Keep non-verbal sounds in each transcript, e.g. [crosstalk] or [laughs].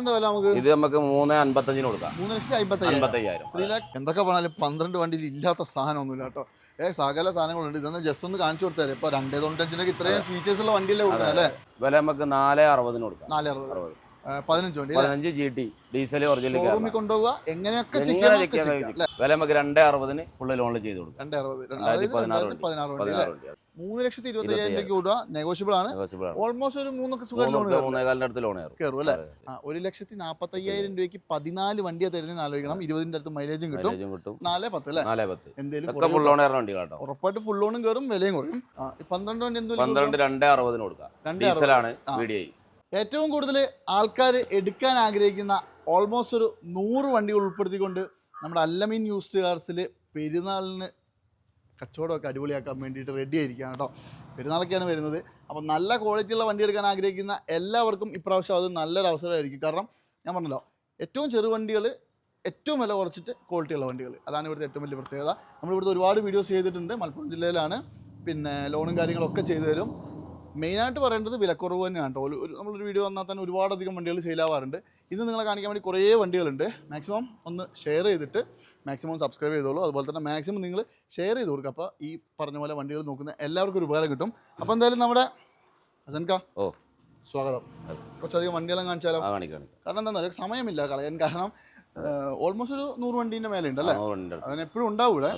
എന്താ വില നമുക്ക്? ഇത് നമുക്ക് മൂന്ന് അൻപത്തഞ്ചിന് കൊടുക്കാം. മൂന്ന് ലക്ഷത്തി അമ്പത്തയ്യായിരം എന്തൊക്കെ പറഞ്ഞാലും പന്ത്രണ്ട് വണ്ടിയിൽ ഇല്ലാത്ത സാധനം ഒന്നുമില്ല കേട്ടോ. ഏ സകല സാധനങ്ങളുണ്ട്. ഇതൊന്ന് ജസ്റ്റ് ഒന്ന് കാണിച്ചു കൊടുത്താൽ ഇപ്പൊ രണ്ടേ തൊണ്ണൂറ്റഞ്ചിനൊക്കെ ഇത്രയും ഫീച്ചേഴ്സ് ഉള്ള വണ്ടിയല്ലേ കൊടുക്കുന്നത് അല്ലേ? വില നമുക്ക് നാല് അറുപതിന് കൊടുക്കാം. നാല് അറുപത്. പതിനഞ്ച് വണ്ടി പതിനഞ്ച് ജി ടി ഡീസൽ ഒറിജിനൽ കൊണ്ടുപോവുക. എങ്ങനെയൊക്കെ? വില നമുക്ക് രണ്ടേ അറുപതിന് ഫുള്ള് ലോണിൽ ചെയ്ത് കൊടുക്കാം. രണ്ടേ അറുപത്. പതിനാറ് വണ്ടി. മൂന്ന് ലക്ഷത്തി ഇരുപത്തി അയ്യായിരം രൂപയ്ക്ക് കൂടുക നെഗോഷ്യബിൾ ആണ്. ഓൾമോസ്റ്റ് ഒരു മൂന്നൊക്കെ സുഖം മൂന്ന് ലോൺ കയറും അല്ലെ? ഒരു ലക്ഷത്തി നാപ്പത്തി അയ്യായിരം രൂപയ്ക്ക് പതിനാല് വണ്ടിയെ തരുന്നതെന്ന് ആലോചിക്കണം. ഇരുപതിന്റെ അടുത്ത് മൈലേജും കിട്ടും. നാല് പത്ത് അല്ലേ? എന്തെങ്കിലും ഉറപ്പായിട്ട് ഫുൾ ലോണും കയറും വിലയും കുറയും. ഈ പന്ത്രണ്ട് വണ്ടി എന്തെങ്കിലും പന്ത്രണ്ട് രണ്ട് അറുപതിന് കൊടുക്കാം. ഏറ്റവും കൂടുതൽ ആൾക്കാർ എടുക്കാൻ ആഗ്രഹിക്കുന്ന ഓൾമോസ്റ്റ് ഒരു നൂറ് വണ്ടികൾ ഉൾപ്പെടുത്തിക്കൊണ്ട് നമ്മുടെ അല്ലമീൻ യൂസ്ഡ് കാർസിൽ പെരുന്നാളിന് കച്ചവടമൊക്കെ അടിപൊളിയാക്കാൻ വേണ്ടിയിട്ട് റെഡി ആയിരിക്കുകയാണ് കേട്ടോ. പെരുന്നാളൊക്കെയാണ് വരുന്നത്. അപ്പോൾ നല്ല ക്വാളിറ്റിയുള്ള വണ്ടി എടുക്കാൻ ആഗ്രഹിക്കുന്ന എല്ലാവർക്കും ഇപ്രാവശ്യം അത് നല്ലൊരു അവസരമായിരിക്കും. കാരണം ഞാൻ പറഞ്ഞല്ലോ ഏറ്റവും ചെറു വണ്ടികൾ ഏറ്റവും വില കുറച്ചിട്ട് ക്വാളിറ്റിയുള്ള വണ്ടികൾ അതാണ് ഇവിടുത്തെ ഏറ്റവും വലിയ പ്രത്യേകത. നമ്മളിവിടുത്തെ ഒരുപാട് വീഡിയോസ് ചെയ്തിട്ടുണ്ട്. മലപ്പുറം ജില്ലയിലാണ്. പിന്നെ ലോണും കാര്യങ്ങളൊക്കെ ചെയ്തു തരും. മെയിനായിട്ട് പറയേണ്ടത് വിലക്കുറവ് തന്നെയാണ് കേട്ടോ. ഒരു നമ്മളൊരു വീഡിയോ വന്നാൽ തന്നെ ഒരുപാടധികം വണ്ടികൾ സെയിലാവാറുണ്ട് ഇന്ന് നിങ്ങളെ കാണിക്കാൻ വേണ്ടി കുറേ വണ്ടികളുണ്ട്. മാക്സിമം ഒന്ന് ഷെയർ ചെയ്തിട്ട് മാക്സിമം സബ്സ്ക്രൈബ് ചെയ്തോളൂ. അതുപോലെ തന്നെ മാക്സിമം നിങ്ങൾ ഷെയർ ചെയ്ത് കൊടുക്കുക അപ്പോൾ ഈ പറഞ്ഞ പോലെ വണ്ടികൾ നോക്കുന്ന എല്ലാവർക്കും ഒരു ഉപകാരം കിട്ടും. അപ്പോൾ എന്തായാലും നമ്മുടെ അസൻക ഓ. സ്വാഗതം. കുറച്ചധികം വണ്ടികളും കാണിച്ചാലോ? കാരണം എന്താ സമയമില്ല കളയാൻ. കാരണം ഓൾമോസ്റ്റ് ഒരു നൂറ് വണ്ടീന്റെ മേലെ ഉണ്ട് അല്ലേ അതിന് എപ്പോഴും ഉണ്ടാവൂടെ?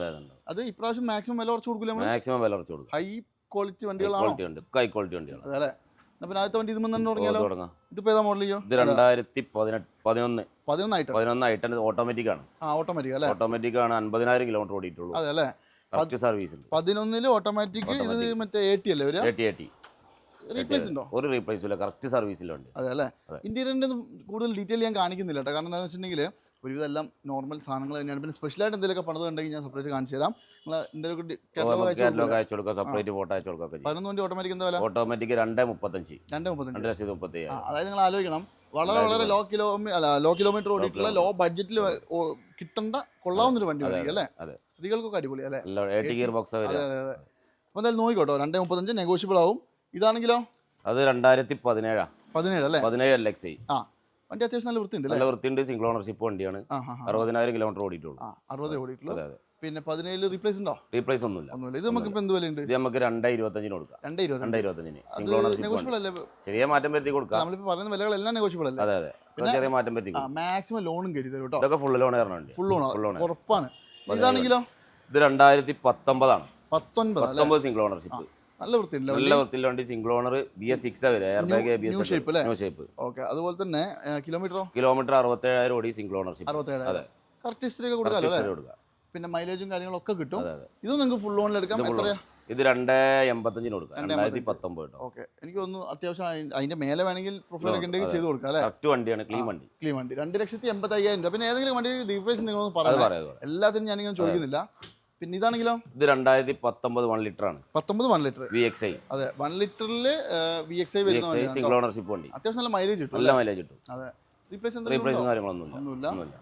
അത് ഇപ്രാവശ്യം മാക്സിമം വില കുറച്ച് കൊടുക്കില്ല മാക്സിമം വില കുറച്ച് കൊടുക്കും. ഹൈ ക്വാളിറ്റി വണ്ടികളാണ്? ക്വാളിറ്റി ഉണ്ട്. ഹൈ ക്വാളിറ്റി വണ്ടിയാണ് അതെ പിന്നെ ആദ്യത്തെ വണ്ടി ഇത് തന്നെ തുടങ്ങിയാലോ തുടങ്ങാം. ഇതിപ്പോ ഏതാ മോഡൽ ചെയ്യോ ഇത് രണ്ടായിരത്തി പതിനെട്ട് പതിനൊന്ന്. പതിനൊന്നായിട്ട് പതിനൊന്നായിട്ട് ഓട്ടോമാറ്റിക് ആണ്. ആ ഓട്ടോമാറ്റിക് അല്ലേ? ഓട്ടോമാറ്റിക് ആണ്. അൻപതിനായിരം കിലോമീറ്റർ ഓടിയിട്ടുള്ളൂ. അതെ അല്ലേ ഫസ്റ്റ് സർവീസ് പതിനൊന്നിൽ ഓട്ടോമാറ്റിക് ഇത്. മറ്റേ എ ടി അല്ലേ ഒരു എയ്റ്റി എയ്റ്റി റീപ്ലേസ് ഉണ്ടോ? ഒരു റീപ്ലേസ് ഇല്ല. കറക്റ്റ് സർവീസിലുണ്ട് അതെ. അല്ലേ. ഇന്റീരിയറിന്റെ കൂടുതൽ ഡീറ്റെയിൽ ഞാൻ കാണിക്കുന്നില്ല കേട്ടോ. കാരണം എന്താണെന്ന് വെച്ചിട്ടുണ്ടെങ്കിൽ ഒരുവിധം എല്ലാം നോർമൽ സാധനങ്ങൾ തന്നെയാണ്. പിന്നെ സ്പെഷ്യലായിട്ട് എന്തെങ്കിലുമൊക്കെ പണിത് ഉണ്ടെങ്കിൽ ഞാൻ സെപ്പറേറ്റ് കാണിച്ചു തരാം. നിങ്ങൾ എന്തെങ്കിലും കാറ്റലോഗ് അയച്ചു കൊടുക്കുക സെപ്പറേറ്റ് ഫോട്ടോ അയച്ചു കൊടുക്കുക ഒക്കെ പതിനൊന്ന് വണ്ടി ഓട്ടോമാറ്റിക് എന്താ വില? ഓട്ടോമാറ്റിക് രണ്ട് മുപ്പത്തഞ്ച്. രണ്ട് മുപ്പത്തഞ്ച്. രണ്ട് ലക്ഷത്തി മുപ്പത്തി ആ, അതായത് നിങ്ങൾ ആലോചിക്കണം. വളരെ വളരെ ലോ കിലോമീ അല്ല ലോ കിലോമീറ്റർ ഓടിയിട്ടുള്ള ലോ ബഡ്ജറ്റിൽ കിട്ടേണ്ട കൊള്ളാവുന്ന ഒരു വണ്ടി അല്ലേ സ്ത്രീകൾക്കൊക്കെ അടിപൊളി അല്ലേ? ഗിയർ ബോക്സ് അതെ അതെ അതെ. അപ്പോൾ എന്തായാലും നോക്കിക്കോട്ടോ രണ്ടേ മുപ്പത്തഞ്ച് നെഗോഷ്യബിൾ ആവും. ഇതാണെങ്കിലോ? അത് രണ്ടായിരത്തി പതിനേഴാ. പതിനേഴ് അല്ലേ? പതിനേഴ് എൽ എക്സ് ഐ ആ വണ്ടി അത്യാവശ്യം നല്ല വൃത്തിയുണ്ട് നല്ല വൃത്തിയുണ്ട് സിംഗിൾ ഓണർഷിപ്പ് വണ്ടിയാണ്. അറുപതിനായിരം കിലോമീറ്റർ ഓടിയിട്ടുള്ളൂ. അറുപത് ഓടിയിട്ടുള്ളൂ. പിന്നെ പതിനേഴ് റീപ്ലേസ് ഉണ്ടോ? റീപ്ലേസ് ഒന്നുമില്ല. ഒന്നുമില്ല. ഇത് നമുക്ക് എന്ത് വിലയുണ്ട്? ഇത് നമുക്ക് രണ്ടേ ഇരുപത്തഞ്ചിന് കൊടുക്കാം. രണ്ടേ ഇരുപത് രണ്ട് ഇരുപത്തഞ്ചിന്. സിംഗിൾ ഓണർഷിപ്പ് അല്ലേ? ചെറിയ മാറ്റം വരുത്തി കൊടുക്കാം. നമ്മളിപ്പോൾ പറയുന്ന വിലകളെല്ലാം നെഗോഷ്യബിൾ അല്ലേ? അതെ അതെ. പിന്നെ- ചെറിയ മാറ്റം വരുത്തി മാക്സിമം ലോണും കരുതി തരും കേട്ടോ. ഇതൊക്കെ ഫുൾ ലോൺ കയറുന്നുണ്ട് ഫുൾ ലോൺ ഉറപ്പാണ്. ഇതാണെങ്കിലോ? ഇത് രണ്ടായിരത്തി പത്തൊമ്പതാണ്. പത്തൊൻപത് സിംഗിൾ ഓണർഷിപ്പ് നല്ല വൃത്തിയുണ്ട് നല്ല വൃത്തിയുള്ള വണ്ടി single owner B S six വരെ air bag B new shape new shape okay അതുപോലെ തന്നെ കിലോമീറ്ററോ കിലോമീറ്റർ അറുപത്തേഴായിരം ഓടി സിംഗിൾ ഓണർഷിപ്പ് അറുപത്തേഴായിരം. കറക്റ്റ് ഹിസ്റ്ററി ഒക്കെ കൊടുക്കാം പിന്നെ മൈലേജും കാര്യങ്ങളൊക്കെ കിട്ടും. ഇത് നിങ്ങൾക്ക് ഫുൾ ഓണിൽ എടുക്കാം. ഇത് full എത്രയാ? ഇത് രണ്ട് എൺപത്തഞ്ചിന് കൊടുക്കാം. രണ്ട് രണ്ടായിരത്തി പത്തൊമ്പത് ഓക്കെ. എനിക്ക് ഒന്ന് അത്യാവശ്യം അതിന്റെ മേലെ വേണമെങ്കിൽ പ്രൊഫൈൽ ഒക്കെ ഉണ്ടെങ്കിൽ. ചെയ്ത് കൊടുക്കാം അല്ലേ? കറക്റ്റ് വണ്ടിയാണ് ക്ലീൻ വണ്ടി. ക്ലീൻ വണ്ടി. രണ്ട് ലക്ഷത്തി എൺപത്തി അയ്യായിരം രൂപ. പിന്നെ ഏതെങ്കിലും വണ്ടി റീപ്ലേസ് നിങ്ങൾ പറയാം. എല്ലാത്തിനും ഞാനിങ്ങനെ ചോദിക്കുന്നില്ല. പിന്നെ ഇതാണെങ്കിലോ ഇത് രണ്ടായിരത്തി പത്തൊമ്പത് വൺ ലിറ്റർ ആണ്. പത്തൊമ്പത് one litre V X I അതെ വൺ ലിറ്ററിൽ വി എക്സ് ഐ വരുന്ന സിംഗിൾ ഓണർഷിപ്പ് വണ്ടി. അത്യാവശ്യം നല്ല മൈലേജ് കിട്ടും നല്ല മൈലേജ് കിട്ടും. അതെ. റീപ്ലേസ് റീപ്ലേസും കാര്യങ്ങളൊന്നുമില്ല. ഒന്നുമില്ല.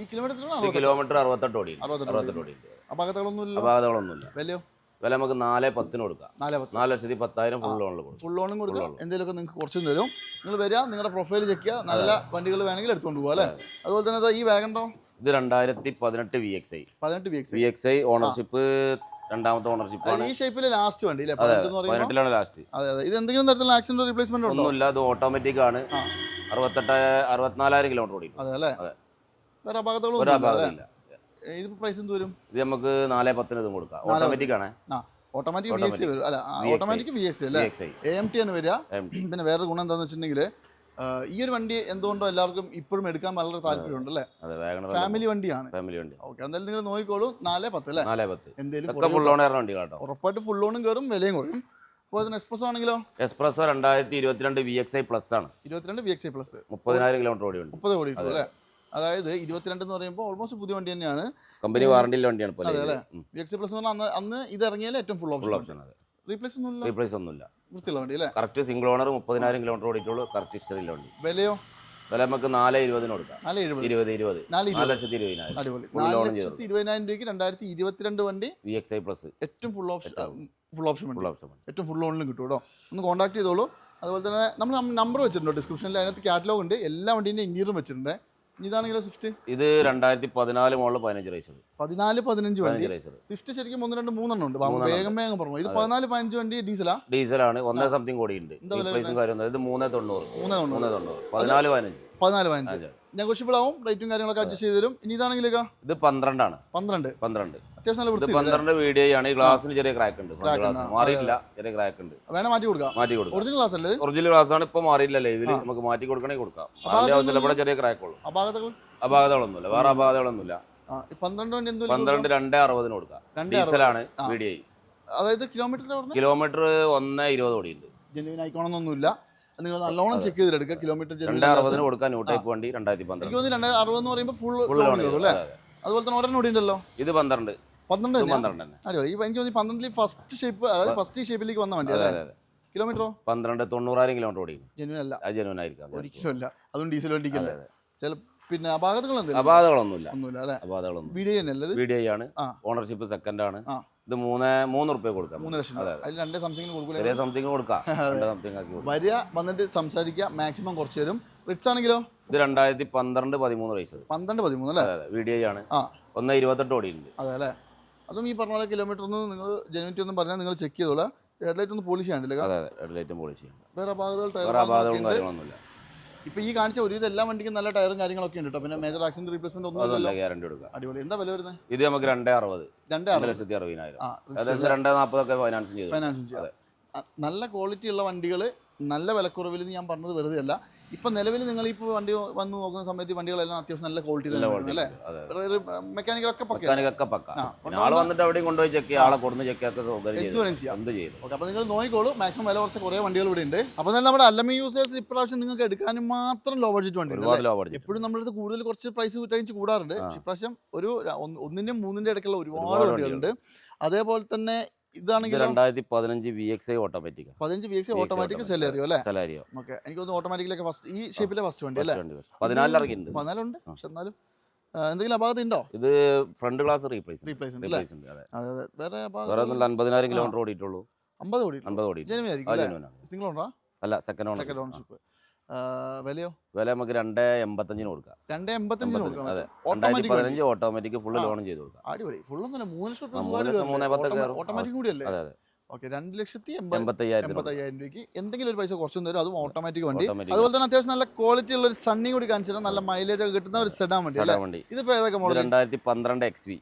ഈ കിലോമീറ്റർ കിലോമീറ്റർ അറുപത്തെട്ട് ഓടി അറുപത്തെട്ട് ഓടി അപകടങ്ങളൊന്നും ഇല്ല അപാകതകളൊന്നുമില്ല വിലയോ? വില നമുക്ക് നാല് പത്തിന് കൊടുക്കാം. നാല് പത്ത്. നാല് ലക്ഷത്തി പത്തായിരം ഫുൾ ലോണിൽ കൊടുക്കും. ഫുൾ ലോണും കൊടുക്കാം. എന്തെങ്കിലുമൊക്കെ നിങ്ങൾക്ക് കുറച്ചും തരും. നിങ്ങൾ വരിക നിങ്ങളുടെ പ്രൊഫൈൽ ചെക്ക് ചെയ്യുക. നല്ല വണ്ടികൾ വേണമെങ്കിൽ എടുത്തുകൊണ്ട് പോകുക അല്ലേ? അതുപോലെ തന്നെ ഈ ഈ വാഗണ്ടോ ഇത് രണ്ടായിരത്തി പതിനെട്ട് വി എക്സ് ഐ പതിനെട്ട് X V X I ownership രണ്ടാമത്തെ ഓണർഷിപ്പ് ഈ ഷേപ്പിൽ ലാസ്റ്റ് വണ്ടി പതിനെട്ടിലാണ് ലാസ്റ്റ് അതെ അതെ. ഇത് എന്തെങ്കിലും തരത്തിലുള്ള ആക്സിഡന്റ് റീപ്ലേസ്മെന്റ് ഒന്നുമില്ല അത് ഓട്ടോമാറ്റിക് ആണ്. അറുപത്തെട്ട് അറുപത്തിനാലായിരം കിലോമീറ്റർ ഓടി അതെ അല്ലേ. വേറെ അപകടങ്ങളും ഒരു? അപാകതയില്ല ഇതിപ്പോ പ്രൈസ് എന്ത് വരും? ഇത് നമുക്ക് നാല് പത്തിന് ഇതും കൊടുക്കാം. ഓട്ടോമാറ്റിക് ആണ്. ഓട്ടോമാറ്റിക് വി എക്സ് വരും. അല്ല ഓട്ടോമാറ്റിക് വി എക്സ് അല്ലേ? എം ടി ആണ് വരിക. പിന്നെ വേറൊരു ഗുണം എന്താണെന്ന് വെച്ചിട്ടുണ്ടെങ്കിൽ ഈ ഒരു വണ്ടി എന്തുകൊണ്ടോ എല്ലാവർക്കും ഇപ്പോഴും എടുക്കാൻ വളരെ താല്പര്യമുണ്ട് അല്ലേ ഫാമിലി വണ്ടിയാണ്. ഫാമിലി വണ്ടി. ഓക്കെ എന്തായാലും നിങ്ങൾ നോക്കിക്കോളൂ. നാല് പത്ത് അല്ലേ? നാല് പത്ത്. എന്തെങ്കിലും ഫുൾ ഓൺ വണ്ടി കേട്ടോ. ഉറപ്പായിട്ട് ഫുൾ ലോണും കയറും വിലയും കുറയും. അപ്പോൾ അതിന് എക്സ്പ്രസ് ആണെങ്കിലോ? എക്സ്പ്രസ് രണ്ടായിരത്തി ഇരുപത്തിരണ്ട് വി എക്സ് ഐ പ്ലസ് ആണ്. ഇരുപത്തിരണ്ട് വി എക്സ് ഐ പ്ലസ് മുപ്പതിനായിരം കിലോമീറ്റർ ഓടി വണ്ടി മുപ്പത് ഓടി അല്ലേ? അതായത് ഇരുപത്തിരണ്ട് എന്ന് പറയുമ്പോൾ ഓൾമോസ്റ്റ് പുതിയ വണ്ടി തന്നെയാണ്. കമ്പനി വാറണ്ടിയിലെ വണ്ടിയാണ് അതെ അല്ലേ? വി എക്സ് ഐ പ്ലസ് എന്ന് പറഞ്ഞാൽ അന്ന് അന്ന് ഇത് ഇറങ്ങിയാൽ ഏറ്റവും ഫുൾ ഫുൾ ഓപ്ഷൻ ഓപ്ഷൻ അതെ. റീപ്ലേസ് ഒന്നുമില്ല റീപ്ലേസ് ഒന്നുമില്ല വൃത്തിയുള്ള വണ്ടി അല്ലേ? കറക്റ്റ് സിംഗിൾ ഓണർ മുപ്പതിനായിരം കിലോമീറ്റർ ഓടിയിട്ടുള്ളൂ. കറക്റ്റ് ഹിസ്റ്ററിയിലെ വണ്ടി. വിലയോ? വില നമുക്ക് നാല് ഇരുപതിന് കൊടുക്കാം. നാല് എഴുപത് ഇരുപത് ഇരുപത്. നാല് നാല് ലക്ഷത്തി ഇരുപതിനായിരം. അടിപൊളി. ലക്ഷത്തി രൂപയ്ക്ക് രണ്ടായിരത്തി ഇരുപത്തിരണ്ട് വണ്ടി വി എക്സ് ഐ പ്ലസ് ഏറ്റവും full option full option full option വണ്ടി. ഏറ്റവും ഫുൾ ഓണിലും കിട്ടും കേട്ടോ. ഒന്ന് കോൺടാക്ട് ചെയ്തോളൂ. അതുപോലെ തന്നെ നമ്മൾ നമ്പർ വെച്ചിട്ടുണ്ട്. ഡിസ്ക്രിപ്ഷനിൽ അതിനകത്ത് കാറ്റലോഗ് ഉണ്ട്. എല്ലാ വണ്ടീന്റെ ഇന്റീരിയറും വെച്ചിട്ടുണ്ട്. ഇതാണെങ്കിലോ സ്വിഫ്റ്റ് ഇത് രണ്ടായിരത്തി പതിനാല് മോളിൽ പതിനഞ്ച് റേസത് പതിനാല് പതിനഞ്ച് വണ്ടി. സ്വിഫ്റ്റ് ശരിക്കും ഒന്ന് രണ്ട് മൂന്നെണ്ണം ഉണ്ട്. വേഗം വേഗം പറഞ്ഞു. ഇത് പതിനാല് പതിനഞ്ച് വണ്ടി ഡീസലാ? ഡീസലാണ്. ഒന്നേ സംതിങ് കോടി ഉണ്ട് ഇത് മൂന്നേ തൊണ്ണൂറ്. മൂന്നേ തൊണ്ണൂറ്. പതിനാല് പതിനഞ്ച്. പതിനാല് പതിനഞ്ച് ഞാൻ നെഗോഷ്യബിൾ ആവും റേറ്റും കാര്യങ്ങളൊക്കെ അഡ്ജസ്റ്റ് ചെയ്ത് തരും ഇനി ഇതാണെങ്കിൽ ഇത് പന്ത്രണ്ടാണ്. പന്ത്രണ്ട്. പന്ത്രണ്ട്. അത്യാവശ്യം നല്ല വൃത്തി പന്ത്രണ്ട് വീഡിയോ ആണ് ഈ ഗ്ലാസ്സിന് ചെറിയ ക്രാക്ക് ഉണ്ട്. മാറിയില്ല ചെറിയ ക്രാക്ക് ഉണ്ട്. വേണേ മാറ്റി കൊടുക്കാം. മാറ്റി കൊടുക്കാം. ഒറിജിനൽ ഗ്ലാസ് അല്ലേ ഒറിജിനൽ ഗ്ലാസ് ആണ്. ഇപ്പൊ മാറിയില്ലല്ലേ ഇതിൽ നമുക്ക് മാറ്റി കൊടുക്കണമെങ്കിൽ കൊടുക്കാം. ചിലപ്പോൾ ചെറിയ ക്രാക്ക് ഉള്ളൂ. അപാകതകൾ? അപാകതകളൊന്നുമില്ല. വേറെ അപാകതകളൊന്നുമില്ല. പന്ത്രണ്ട് പന്ത്രണ്ട് രണ്ടേ അറുപതിന് കൊടുക്കാം. ഡീസലാണ്. വീഡിയോ അതായത് കിലോമീറ്റർ കിലോമീറ്റർ ഒന്ന് ഇരുപത് ഓടിയുണ്ട് ജെന്യൂൻ ആയിക്കോണമെന്നൊന്നുമില്ല നിങ്ങൾ നല്ലോണം ചെക്ക് ചെയ്തെടുക്കുക കിലോമീറ്റർ അറുപതിന് കൊടുക്കാൻ ന്യൂ ടൈപ്പ് വണ്ടി രണ്ടായിരത്തി പന്ത്രണ്ട്. എനിക്ക് രണ്ടായിരം അറുപത് എന്ന് പറയുമ്പോൾ ഫുൾ ഫുൾ കയറും അല്ലേ? അതെ, അതെ. അതുപോലെ തന്നെ ഒരെണ്ണം ഉണ്ടല്ലോ. ഇത് പന്ത്രണ്ട്. പന്ത്രണ്ട്? പന്ത്രണ്ട് അതെയോ ഈ എനിക്ക് തോന്നി പന്ത്രണ്ടിൽ ഫസ്റ്റ് ഷേപ്പ് അതായത് ഫസ്റ്റ് ഷേപ്പിലേക്ക് വന്ന വണ്ടി അല്ലേ? കിലോമീറ്ററോ പന്ത്രണ്ട് തൊണ്ണൂറായിരം കിലോമീറ്റർ ഓടിക്കും ജനുവൻ അല്ല. അത് ജനുവൻ ആയിരിക്കാം ഒരിക്കലും അതും ഡീസൽ വണ്ടിക്കല്ലേ? ചില പിന്നെ അപാകതകൾ എന്തെങ്കിലും അപാകതകളൊന്നുമില്ല. ഒന്നുമില്ല അല്ലേ? അപാകതകളൊന്നും വീഡിയോ വീഡിയോ ആണ്. ഓണർഷിപ്പ് സെക്കൻഡ് ആണ്. ഇത് മൂന്ന് മൂന്ന് റുപ്യ കൊടുക്കാം. മൂന്ന് ലക്ഷം അതിൽ രണ്ടേ സംതിങ്ങിന് കൊടുക്കില്ല സംതിങ് കൊടുക്കാം. സംതിങ് ആക്കി കൊടുക്കാം. വരിക വന്നിട്ട് സംസാരിക്കുക മാക്സിമം കുറച്ച് തരും. റിറ്റ്സ് ആണെങ്കിലോ? ഇത് രണ്ടായിരത്തി പന്ത്രണ്ട് പതിമൂന്ന് റേസ് പന്ത്രണ്ട് പതിമൂന്ന് അല്ലേ? വീഡിയോ ആണ്. ഒന്ന് ഇരുപത്തെട്ട് ഓടിയിട്ടുണ്ട്. അതെ അല്ലേ? അതും ഈ പറഞ്ഞ പോലെ കിലോമീറ്റർ ഒന്ന് നിങ്ങൾ ജനുവിറ്റി ഒന്നും പറഞ്ഞാൽ നിങ്ങൾ ചെക്ക് ചെയ്തോളാം. ഹെഡ്ലൈറ്റ് ഒന്ന് പോളിഷ് ചെയ്യാണ്ടില്ല അതെ അതെ. ഹെഡ്ലൈറ്റും പോളിഷ് ചെയ്യാം. വേറെ അപാകതകൾ വേറെ അപാകതകളും. കാര്യങ്ങളൊന്നുമില്ല. ഇപ്പൊ ഈ കാണിച്ച ഒരുവിധം എല്ലാ വണ്ടിക്കും നല്ല ടയറും കാര്യങ്ങളൊക്കെ ഉണ്ട് കേട്ടോ പിന്നെ മേജർ ആക്സിഡന്റ് റീപ്ലേസ്മെന്റ് ഒന്നും ഗ്യാരണ്ടി കൊടുക്കാം അടിപൊളി. എന്താ വില വരുന്നത് ഇത് നമുക്ക് രണ്ടേ അറുപത്. രണ്ടേ ലക്ഷത്തി അറുപതിനായിരം. രണ്ടേ നാൽപ്പതൊക്കെ ഫൈനാൻസും ചെയ്തു. ഫൈനാൻസും ചെയ്യാം. ആ, നല്ല ക്വാളിറ്റി ഉള്ള വണ്ടികൾ നല്ല വിലക്കുറവിൽ ഞാൻ പറഞ്ഞത് വെറുതെ അല്ല ഇപ്പൊ നിലവിൽ നിങ്ങൾ ഇപ്പോൾ വണ്ടി വന്നു നോക്കുന്ന സമയത്ത് വണ്ടികളെല്ലാം അത്യാവശ്യം നല്ല ക്വാളിറ്റി തന്നെ അല്ലേ? ഉണ്ട്. അതെ. മെക്കാനിക്കലൊക്കെ പക്ക. മെക്കാനിക്കൊക്കെ പക്ക. ആൾ വന്നിട്ട് അവിടെയും കൊണ്ടുപോയി ചെക്ക് ആളെ കൊടുന്ന് ചെക്ക് ഒക്കെ സൗകര്യം ചെയ്യാം. ഓക്കെ അപ്പോൾ നിങ്ങൾ നോക്കിക്കോളൂ. മാക്സിമം വില കുറച്ച് കുറേ വണ്ടികൾ ഇവിടെ ഉണ്ട്. അപ്പോൾ തന്നെ നമ്മുടെ അല്ലമി യൂസേഴ്സ് ഇപ്രാവശ്യം നിങ്ങൾക്ക് എടുക്കാനും മാത്രം ലോ ബഡ്ജറ്റ് വണ്ടി എപ്പോഴും നമ്മുടെ അടുത്ത് കൂടുതൽ കുറച്ച് പ്രൈസ് കഴിഞ്ഞ് കൂടാറുണ്ട്. ഇപ്രാവശ്യം ഒരു ഒന്നിന്റെയും മൂന്നിന്റെ ഇടയ്ക്കുള്ള ഒരുപാട് വണ്ടികളുണ്ട്. അതേപോലെ തന്നെ ഇതാണെങ്കിൽ രണ്ടായിരത്തി പതിനഞ്ച് വി എക്സ് ഐ ഓട്ടോമാറ്റിക് പതിനഞ്ച് വി എക്സ് ഓട്ടോമാറ്റിക് സെലറിയോ അല്ലേ? സെലറിയോ. ഓക്കെ. എനിക്ക് തോന്നുന്നു ഓട്ടോമാറ്റിക്കിലൊക്കെ ഫസ്റ്റ് ഈ ഷേപ്പിലെ ഫസ്റ്റ് വണ്ടി അല്ലേ? പതിനാലിൽ ഇറങ്ങിയിട്ടുണ്ട്. പതിനാലുണ്ട്. പക്ഷെ എന്നാലും എന്തെങ്കിലും അപാകത ഉണ്ടോ? ഇത് ഫ്രണ്ട് ഗ്ലാസ് റീപ്ലേസ് റീപ്ലേസ് അല്ലേ? റീപ്ലേസ് ഉണ്ട് അതെ അതെ. വേറെ വേറെ അപാകത ഒന്നും അൻപതിനായിരം കിലോമീറ്റർ ഓടിയിട്ടുള്ളൂ. അമ്പത് ഓടി ഓടി സിംഗിൾ ഓണറാ അല്ല? സെക്കൻഡ് സെക്കൻഡ് ഓണർ ഓണർഷിപ്പ് വിലയോ? വില നമുക്ക് രണ്ട് എൺപത്തഞ്ചിന് കൊടുക്കാം. രണ്ട് എൺപത്തഞ്ചിന് കൊടുക്കാം. അതെ. രണ്ടായിരത്തി ഓട്ടോമാറ്റിക് പതിനഞ്ച് ഓട്ടോമാറ്റിക് ഫുള്ള് ലോൺ ചെയ്ത് കൊടുക്കാം. അടിപൊളി. ഫുള്ളൊന്നുമല്ല മൂന്ന് ലക്ഷം മൂന്ന് മൂന്നേ ഓട്ടോമാറ്റിക് കൂടിയല്ലേ? അതെ അതെ. ഓക്കെ രണ്ട് ലക്ഷത്തി എൺപത് എൺപത്തയ്യായിരം രൂപയ്ക്ക് എന്തെങ്കിലും ഒരു പൈസ കുറച്ചും തരും അതും ഓട്ടോമാറ്റിക് വണ്ടി. അതുപോലെ തന്നെ അത്യാവശ്യം നല്ല ക്വാളിറ്റി ഉള്ള ഒരു സണ്ണി കൂടി കാണിച്ചാൽ നല്ല മൈലേജ് ഒക്കെ കിട്ടുന്ന ഒരു സെഡാൻ വണ്ടി അല്ലേ? ഇതിപ്പോ ഏതൊക്കെ മോഡൽ രണ്ടായിരത്തി പന്ത്രണ്ട് എക്സ് വി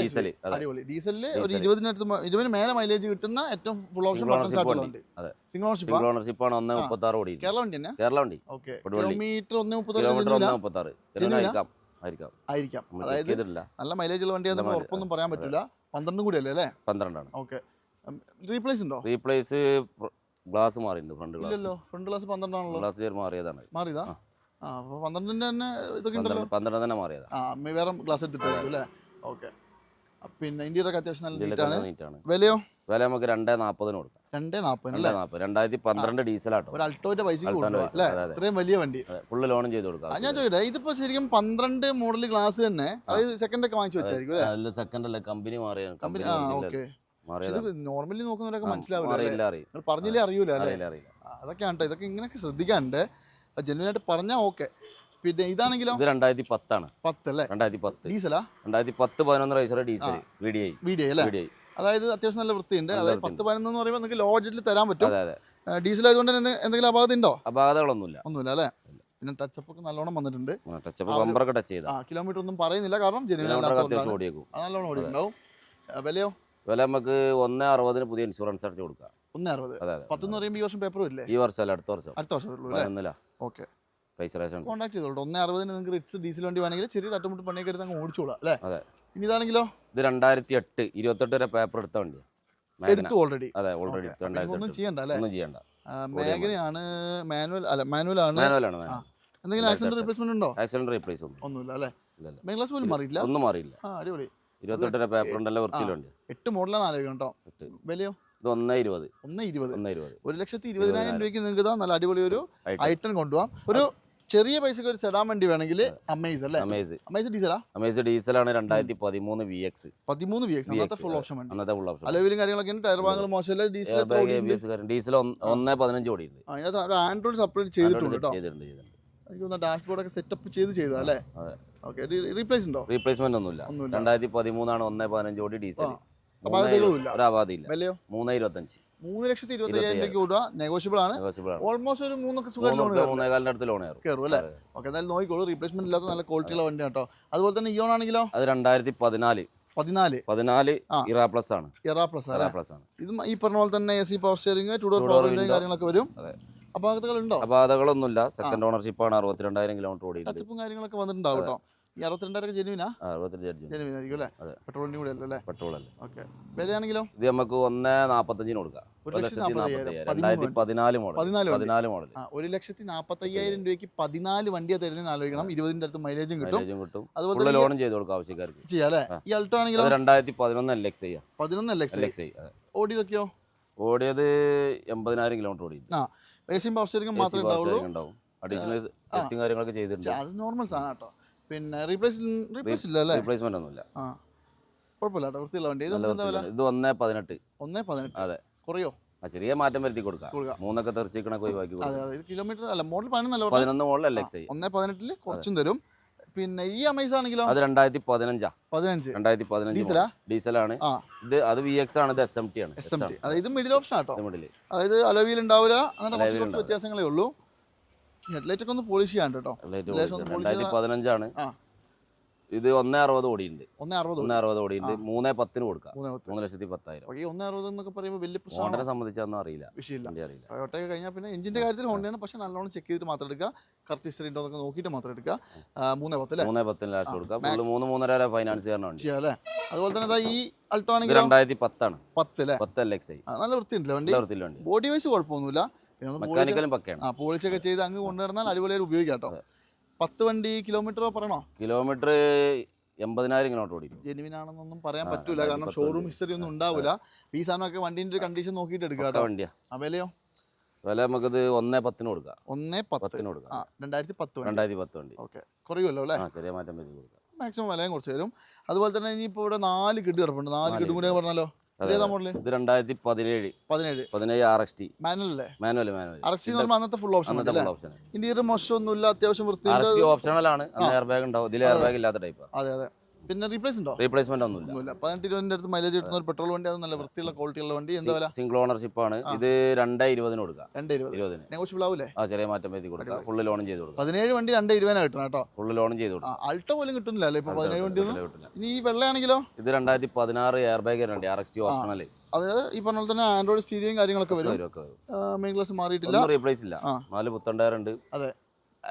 ഡീസൽ അടിപൊളി. ഡീസലിൽ ഒരു. ഇരുപതിനടുത്ത് ഇരുപതിന് മേലെ മൈലേജ് കിട്ടുന്ന ഏറ്റവും ഫുൾ ഓപ്ഷൻ വണ്ടി. വണ്ടി. സിംഗിൾ ഓണർഷിപ്പ് ഓണർഷിപ്പ് ആണ് ഒന്ന്. മുപ്പത്തി ആറ് കോടി കേരള വണ്ടി തന്നെ? കേരള വണ്ടി. കിലോമീറ്റർ ഒന്ന് മുപ്പത്തി ആറ് ആയിരിക്കാം. അതായത് നല്ല മൈലേജ് ഉള്ള നല്ല ഉറപ്പൊന്നും പറയാൻ പറ്റില്ല പന്ത്രണ്ടും കൂടി അല്ലേ അല്ലേ? പന്ത്രണ്ടാണ്. ഓക്കെ. റീപ്ലേസ് ഉണ്ടോ? റീപ്ലേസ് ഗ്ലാസ് മാറിയിട്ടുണ്ട് ഫ്രണ്ട് ഗ്ലാസ് ഇല്ലല്ലോ ഫ്രണ്ട് ഗ്ലാസ് പന്ത്രണ്ടാണല്ലോ. ഗ്ലാസ് ചെയർ മാറിയതാണ്. മാറിയതാ? ആ. അപ്പോൾ പന്ത്രണ്ടിന്റെ തന്നെ ഇതൊക്കെ ഉണ്ടല്ലോ? പന്ത്രണ്ട് തന്നെ മാറിയതാ. ആ വേറെ ഗ്ലാസ് എടുത്തിട്ടായിരിക്കും അല്ലേ? ഓക്കെ. പിന്നെ ഇന്ത്യയുടെ അത്യാവശ്യം നല്ല നീറ്റാണ് വിലയോ? വില നമുക്ക് രണ്ടേ നാൽപ്പതിന് കൊടുക്കാം. രണ്ടേ നാൽപ്പത് രണ്ടായിരത്തി പന്ത്രണ്ട് ഡീസലാട്ടോ ഒരു അൾട്ടോന്റെ പൈസ. ഇത്രയും വലിയ വണ്ടി. ഫുള്ള് ലോണും ചെയ്ത് കൊടുക്കാം. ഞാൻ ചോദിക്കട്ടെ ഇതിപ്പോ ശരിക്കും പന്ത്രണ്ട് മോഡൽ ഗ്ലാസ് തന്നെ അതായത് സെക്കൻഡ് ഒക്കെ വാങ്ങിച്ചു വെച്ചായിരിക്കും സെക്കൻഡ് അല്ല കമ്പനി മാറിയാണ് കമ്പനി ആ ഓക്കെ. ഇത് നോർമലി നോക്കുന്നവരൊക്കെ മനസ്സിലാവില്ല പറഞ്ഞില്ലേ അറിയൂല അല്ലേ? അതൊക്കെയാണ്. ഇതൊക്കെ ഇങ്ങനെയൊക്കെ ശ്രദ്ധിക്കാണ്ട് ജെന്യനായിട്ട് പറഞ്ഞാൽ ഓക്കെ പിന്നെ ഇതാണെങ്കിലും? ഇത് രണ്ടായിരത്തി പത്താണ് പത്ത് അല്ലേ? രണ്ടായിരത്തി പത്ത് ഡീസലാ രണ്ടായിരത്തി പത്ത് പതിനൊന്ന് റൈസർ ഡീസൽ വീഡിയോ അല്ലേ? അതായത് അത്യാവശ്യം നല്ല വൃത്തിയുണ്ട്. അതായത് പത്ത്. പതിനൊന്ന് എന്ന് പറയുമ്പോൾ നിങ്ങൾക്ക് ലോ ബഡ്ജറ്റിൽ തരാൻ പറ്റും. ഡീസൽ ആയതുകൊണ്ട് എന്തെങ്കിലും അപാകത ഉണ്ടോ? അപാകതകളൊന്നുമില്ല. ഒന്നുമില്ല അല്ലേ? പിന്നെ ടച്ചപ്പ് ഒക്കെ നല്ലോണം വന്നിട്ടുണ്ട്. ടച്ചപ്പ് ബമ്പറൊക്കെ ടച്ച് ചെയ്ത. ആ കിലോമീറ്റർ ഒന്നും പറയുന്നില്ല. കാരണം ജനുവൻ നല്ലോണം ഓടിയിട്ടുണ്ടാവും. വിലയോ? വില നമുക്ക് ഒന്ന് അറുപതിന് പുതിയ ഇൻഷുറൻസ് അടച്ച് കൊടുക്കാം. ഒന്ന് അറുപത്. അതെ അതെ. പറയുമ്പോൾ ഈ വർഷം പേപ്പറും ഇല്ലേ? ഈ വർഷം അല്ല അടുത്ത വർഷം. അടുത്ത വർഷം ഉള്ളൂ അല്ലേ? പതിനൊന്നില. ഓക്കെ രജിസ്ട്രേഷൻ കോൺടാക്ട് ചെയ്തോളൂ ഒന്ന് അറുപതിന് നിങ്ങൾക്ക് റിറ്റ്സ് ഡീസൽ വണ്ടി വേണമെങ്കിൽ ചെറിയ തട്ടുമുട്ട് പണിയൊക്കെ എടുത്ത് അങ്ങ് ഓടിച്ചോളാം അല്ലേ? അതെ. ഇനി ഇതാണെങ്കിലോ? ഇത് രണ്ടായിരത്തി എട്ട് ഇരുപത്തെട്ട് വരെ പേപ്പർ എടുത്ത വണ്ടിയാണ് എടുത്തു ഓൾറെഡി അതെ ഓൾറെഡി രണ്ടായിരത്തി ഒന്നും ചെയ്യണ്ട അല്ലേ? ഒന്നും ചെയ്യണ്ട. മേഖലയാണ് മാനുവൽ അല്ല മാനുവൽ ആണ് മാനുവൽ. ആ. എന്തെങ്കിലും ആക്സിഡന്റ് റീപ്ലേസ്മെന്റ് ഉണ്ടോ? ആക്സിഡന്റ് റീപ്ലേസ് ഒന്നും ഒന്നുമില്ല അല്ലേ. മെയിൻ പോലും മാറിയില്ല ഒന്നും മാറിയില്ല. ആ അടിപൊളി. ഇരുപത്തെട്ട് വരെ പേപ്പർ ഉണ്ടല്ലോ വൃത്തിയിലുണ്ട്. എട്ട് മോഡലാണ് ആലോചിക്കണം കേട്ടോ. വിലയോ? ഇത് ഒന്നേ ഇരുപത്. ഒന്ന് ഇരുപത്. ഒന്നേ ഇരുപത്. ഒരു ലക്ഷത്തി ഇരുപതിനായിരം രൂപയ്ക്ക് നിങ്ങൾക്ക് ഇതാ നല്ല അടിപൊളി ഒരു ഐറ്റം കൊണ്ടുപോകാം ഒരു ചെറിയ പൈസക്ക് ഒരു സെഡാൻ വണ്ടി വേണമെങ്കിൽ അമേസ് അല്ലേ? അമേസ് അമേസ് ഡീസലാ അമേസ് ഡീസലാണ് രണ്ടായിരത്തി പതിമൂന്ന് വി എക്സ് പതിമൂന്ന് വി എക്സ് അന്നത്തെ ഫുൾ ഓപ്ഷൻ വണ്ടി. അന്നത്തെ ഫുൾ ഓപ്ഷൻ അലവിലും കാര്യങ്ങളൊക്കെ ടയർ ഭാഗങ്ങൾ മോശമല്ല? ഡീസൽ ഡീസൽ ഒന്നേ പതിനഞ്ച് കോടി അതിനകത്ത് ആൻഡ്രോയിഡ് സപ്ലൈ ചെയ്തിട്ടുണ്ട് കേട്ടോ. ചെയ്തിട്ടുണ്ട് ഡാഷ്ബോർഡ് ഒക്കെ സെറ്റപ്പ് ചെയ്ത്. ഓക്കെ റീപ്ലേസ് ഉണ്ടോ? റീപ്ലേസ്മെന്റ് ഒന്നുമില്ല. രണ്ടായിരത്തി പതിമൂന്നാണ് ഒന്നേ പതിനഞ്ച് കോടി ഡീസൽ. ഒരു അപാധിയില്ല മൂന്ന് ഇരുപത്തഞ്ച്. മൂന്ന് ലക്ഷത്തി ഇരുപത്തി അയ്യായിരം രൂപയ്ക്ക് കൂടുക നെഗോഷ്യബിൾ ആണ്. ഓൾമോസ്റ്റ് ഒരു മൂന്നൊക്കെ സുഖം മൂന്നേകാലിന്റെ അടുത്ത് ലോൺ കയറും. അല്ലേ? ഓക്കെ എന്തായാലും നോക്കിക്കോളൂ. റീപ്ലേസ്മെന്റ് ഇല്ലാത്ത നല്ല ക്വാളിറ്റിയുള്ള വണ്ടി കേട്ടോ. അതുപോലെ തന്നെ ഇയോൺ ആണെങ്കിലോ? അത് രണ്ടായിരത്തി പതിനാല്. പതിനാല് പതിനാല് ഇറ പ്ലസ് ആണ്. ഇറ പ്ലസ് ആണ് ഇത് ഈ പറഞ്ഞ പോലെ തന്നെ A C power steering two door power കാര്യങ്ങളൊക്കെ വരും. ഉണ്ടോ അപാധകളൊന്നുമില്ല സെക്കൻഡ് ഓണർഷിപ്പ് ആണ് അറുപത്തിരണ്ടായിരം കിലോമീറ്റർ ഓടിയിട്ടുണ്ട് ടച്ചപ്പും കാര്യങ്ങളൊക്കെ വന്നിട്ടുണ്ടാവും കേട്ടോ. ഈ അറുപത്തിരണ്ടായിരം ജെനുവിനാ ആയിരിക്കും അല്ലേ പെട്രോളിന് കൂടെ അല്ലേ? പെട്രോൾ അല്ലേ ഓക്കെ. വിലയാണെങ്കിലോ? ഇത് നമുക്ക് ഒന്ന് നാപ്പത്തഞ്ചിന് കൊടുക്കാം. ഒരു ലക്ഷത്തി നാപ്പത്തയ്യായിരം. നാപ്പത്തയ്യായിരം. പതിനാല് മോഡൽ പതിനാല് മോഡൽ ഒരു ലക്ഷത്തി നാൽപ്പത്തി അയ്യായിരം രൂപയ്ക്ക് പതിനാല് വണ്ടിയാ തരുന്നതെന്ന് ആലോചിക്കണം. ഇരുപതിന്റെ അടുത്ത് മൈലേജും കിട്ടും. കിട്ടും. അതുപോലെ ലോണും ചെയ്ത് കൊടുക്കാം ആവശ്യക്കാർക്ക്. ചെയ്യാം അല്ലേ? ഈ അൾട്ടോ ആണെങ്കിലോ? രണ്ടായിരത്തി പതിനൊന്ന് എൽ എക്സ് ഐ പതിനൊന്ന് എൽ എക്സ് ഓടിയതൊക്കെയോ? ഓടിയത് എൺപതിനായിരം കിലോമീറ്റർ ഓടി ആ. ഏസിയും പവർ സ്റ്റിയറിംഗും മാത്രമേ ഉണ്ടാവുള്ളൂ. ഉണ്ടാവും. അഡീഷണൽ സെറ്റിംഗ് കാര്യങ്ങളൊക്കെ ചെയ്തിട്ടുണ്ട്. അത് നോർമൽ സാധനം കേട്ടോ. പിന്നെ റീപ്ലേസ് റീപ്ലേസ് ഇല്ല അല്ലേ? റീപ്ലേസ്മെന്റ് ഒന്നുമില്ല. ആ. കുഴപ്പമില്ല കേട്ടോ വൃത്തിയുള്ള വണ്ടി. ഇത് എന്താ വില? ഇത് ഒന്നേ പതിനെട്ട്. ഒന്നേ പതിനെട്ട്. അതെ. കുറയോ? ആ ചെറിയ മാറ്റം വരുത്തി കൊടുക്കാം. കൊടുക്കാം. മൂന്നൊക്കെ തെറിച്ചിക്കണൊക്കെ ഒഴിവാക്കി അതെ കൊടുക്കാം അതെ. ഇത് കിലോമീറ്റർ അല്ല മോഡൽ പതിനൊന്നല്ല പതിനൊന്ന് മോഡൽ എൽ എക്സ് ഒന്നേ പതിനെട്ടിൽ കുറച്ചും തരും. പിന്നെ ഈ അമേസ് ആണെങ്കിലോ അത് രണ്ടായിരത്തി പതിനഞ്ചാ. പതിനഞ്ച് രണ്ടായിരത്തി പതിനഞ്ച് ഡീസലാ ഡീസലാണ് ഇത് അത് വി എക്സ് ആണ് ഇത് എസ് എം ടി ആണ്. എസ് എം ടി അതായത് ഇത് മിഡിൽ ഓപ്ഷൻ ആട്ടോ. മിഡിൽ അതായത് അലോവിയിൽ ഉണ്ടാവില്ല. അങ്ങനത്തെ കുറച്ച് കുറച്ച് വ്യത്യാസങ്ങളേ ഉള്ളൂ. ഹെഡ്ലൈറ്റ് ഒക്കെ ഒന്ന് പോളിഷ് ചെയ്യാണ്ട് കേട്ടോ. പതിനഞ്ചാണ് ആ. ഇത് ഒന്നേ അറുപത് ഓടിയുണ്ട് ഒന്നേ അറുപത് ഒന്നേ അറുപത് ഓടിയുണ്ട് മൂന്നേ പത്തിന് കൊടുക്കാം. മൂന്നേ ലക്ഷത്തി പത്തായിരം. ഓക്കെ ഒന്നേ അറുപത് എന്നൊക്കെ പറയുമ്പോൾ വലിയ പ്രശ്നമാണ്? ഹോണ്ടനെ സംബന്ധിച്ചൊന്നും അറിയില്ല. വിഷയമില്ല. അറിയില്ല. ടൊയോട്ടയൊക്കെ കഴിഞ്ഞാൽ പിന്നെ എഞ്ചിന്റെ കാര്യത്തിൽ ഹോണ്ടയാണ്. പക്ഷെ നല്ലോണം ചെക്ക് ചെയ്തിട്ട് മാത്രം എടുക്കുക. കറക്റ്റ് ഹിസ്റ്ററി ഉണ്ടോ എന്നൊക്കെ നോക്കിയിട്ട് മാത്രം എടുക്കുക. മൂന്നേ പത്ത് അല്ലേ? മൂന്നേ പത്തിന് ലാസ്റ്റ് കൊടുക്കാം. ഫുള്ള് മൂന്ന് മൂന്നര വരെ ഫൈനാൻസ് ചെയ്യാം അല്ലേ? അതുപോലെ തന്നെ ഈ അൾട്ടോ ആണെങ്കിൽ രണ്ടായിരത്തി പത്താണ്. പത്ത് അല്ലേ? പത്ത് എൽ എക്സ് ഐ. നല്ല വൃത്തിയുണ്ടല്ലോ വണ്ടി? ബോഡി വൈസ് കുഴപ്പമൊന്നുമില്ല. പിന്നെ പോളിച്ചൊക്കെ ചെയ്ത് അങ്ങ് കൊണ്ടുവരുന്നാൽ അടിപൊളിയായിട്ട് ഉപയോഗിക്കാം കേട്ടോ. പത്ത് വണ്ടി കിലോമീറ്ററോ പറയണോ? കിലോമീറ്റർ എൺപതിനായിരം കിലോമീറ്റർ ഓടി ജെനുവിൻ ആണെന്നൊന്നും പറയാൻ പറ്റൂല. കാരണം ഷോറൂം ഹിസ്റ്ററി ഒന്നും ഉണ്ടാവില്ല ഈ സാധനമൊക്കെ വണ്ടിന്റെ ഒരു കണ്ടീഷൻ നോക്കിയിട്ട് എടുക്കാം വണ്ടിയാ. വിലയോ? വില നമുക്കത് ഒന്നേ പത്തിന് കൊടുക്കാം. ഒന്നേ പത്ത്. പത്തിന് കൊടുക്കാം. രണ്ടായിരത്തി പത്ത് രണ്ടായിരത്തി പത്ത് വണ്ടി. ഓക്കെ. കുറയുമല്ലോ അല്ലേ? ചെറിയ മാറ്റം വരുത്തി കൊടുക്കാം. മാക്സിമം വിലയും കുറച്ച് തരും അതുപോലെ തന്നെ ഇനിയിപ്പോൾ ഇവിടെ നാല് കിഡ് കിടപ്പുണ്ട്. നാല് കിഡും കൂടെ പറഞ്ഞാലോ? ഇത് രണ്ടായിരത്തി പതിനേഴ്. പതിനേഴ്. പതിനേഴ് R X T manual manual manual R X എന്ന് അന്നത്തെ ഫുൾ ഓപ്ഷൻ അന്നത്തെ അല്ലേ? ഫുൾ ഓപ്ഷൻ ഇന്റീരിയർ മോശമൊന്നുമില്ല അത്യാവശ്യം വൃത്തി ഓപ്ഷണൽ ആണ്. എയർ ബാഗ് ഉണ്ടാവും. ഇതിൽ എയർ ബാഗ് ഇല്ലാത്ത ടൈപ്പ് അതെ അതെ. പിന്നെ റീപ്ലേസ് ഉണ്ടോ? റീപ്ലേസ്മെന്റ് ഒന്നുമില്ല. ഒന്നുമില്ല. പതിനെട്ട് ഇരുപതിന്റെ അടുത്ത് മൈലേജ് കിട്ടുന്ന ഒരു പെട്രോൾ വണ്ടി അത് നല്ല വൃത്തിയുള്ള ക്വാളിറ്റിയുള്ള വണ്ടി എന്താ വില? സിംഗിൾ ഓണർഷിപ്പ് ആണ്. ഇത് രണ്ടേ ഇരുപതിന് കൊടുക്കാം. രണ്ടേ ഇരുപത്. നെഗോഷ്യബിൾ ആവൂലേ ആ ചെറിയ മാറ്റം വരുത്തി കൊടുക്കാം. ഫുള്ള് ലോണും ചെയ്ത് കൊടുക്കാം. പതിനേഴ് വണ്ടി രണ്ട് ഇരുപതിനാണ് കിട്ടണം കേട്ടോ. ഫുള്ള് ലോണും ചെയ്ത് കൊടുക്കാം. അൾട്ടോ പോലും കിട്ടുന്നില്ല അല്ലേ ഇപ്പൊ പതിനേഴ് വണ്ടി ഇനി ഈ വെള്ളയാണെങ്കിലോ ഇത് രണ്ടായിരത്തി പതിനാറ് എയർ ബാഗ് വണ്ടി ആർ എക്സ് ടി ഓപ്ഷണൽ അതായത് ഈ പറഞ്ഞ പോലെ തന്നെ ആൻഡ്രോയിഡ് സ്റ്റീരിയും കാര്യങ്ങളൊക്കെ വരും. മെയിൻ ക്ലാസ് മാറിയിട്ടില്ല. റീപ്ലേസ് ഇല്ല. നാല് പുത്തണ്ടായിരം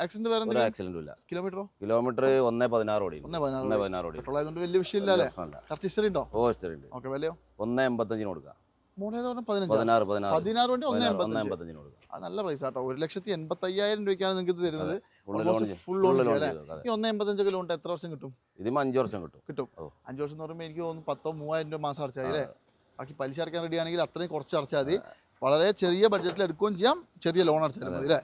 ആക്സിഡന്റ് വേറെ ഒരു ആക്സിഡന്റും ഇല്ല. കിലോമീറ്ററോ കിലോമീറ്റർ ഒന്നേ പതിനാറ് ഓടി. ഒന്നേ പതിനാറ് ഒന്നേ പതിനാറ് ഓടി. പെട്രോൾ ആയതുകൊണ്ട് വലിയ വിഷയമില്ല അല്ലേ? പ്രശ്നമില്ല. കറക്റ്റ് ഹിസ്റ്ററി ഉണ്ടോ? ഓ ഹിസ്റ്ററി ഉണ്ട്. ഓക്കെ വിലയോ? ഒന്നേ എൺപത്തഞ്ചിന് കൊടുക്കാം. പതിനാറ് പതിനാറ്. പതിനാറ് വണ്ടി ഒന്നേ പതിനാറ്, ഒന്നേ എൺപത്തഞ്ചിന് കൊടുക്കാം. അത് നല്ല പ്രൈസ് ആട്ടോ. ഒരു ലക്ഷത്തി എൺപത്തി അയ്യായിരം രൂപയ്ക്കാണ് നിങ്ങൾക്ക് ഇത് തരുന്നത്. ഫുൾ ലോൺ ഈ ഒന്നേ എൺപത്തഞ്ചൊക്കെ ലോൺ എത്ര വർഷം കിട്ടും? ഇതിന് അഞ്ച് വർഷം കിട്ടും. കിട്ടും. അഞ്ച് വർഷം എന്ന് പറയുമ്പോൾ എനിക്ക് തോന്നുന്നു പത്തോ മൂവായിരം രൂപ മാസം അടച്ചാൽ അല്ലേ? ബാക്കി പലിശ അടക്കാൻ റെഡി ആണെങ്കിൽ അത്രയും കുറച്ച് അടച്ചാൽ മതി. വളരെ ചെറിയ ബഡ്ജറ്റിൽ എടുക്കുകയും ചെയ്യാം. ചെറിയ ലോൺ അടച്ചാലും മതി അല്ലേ?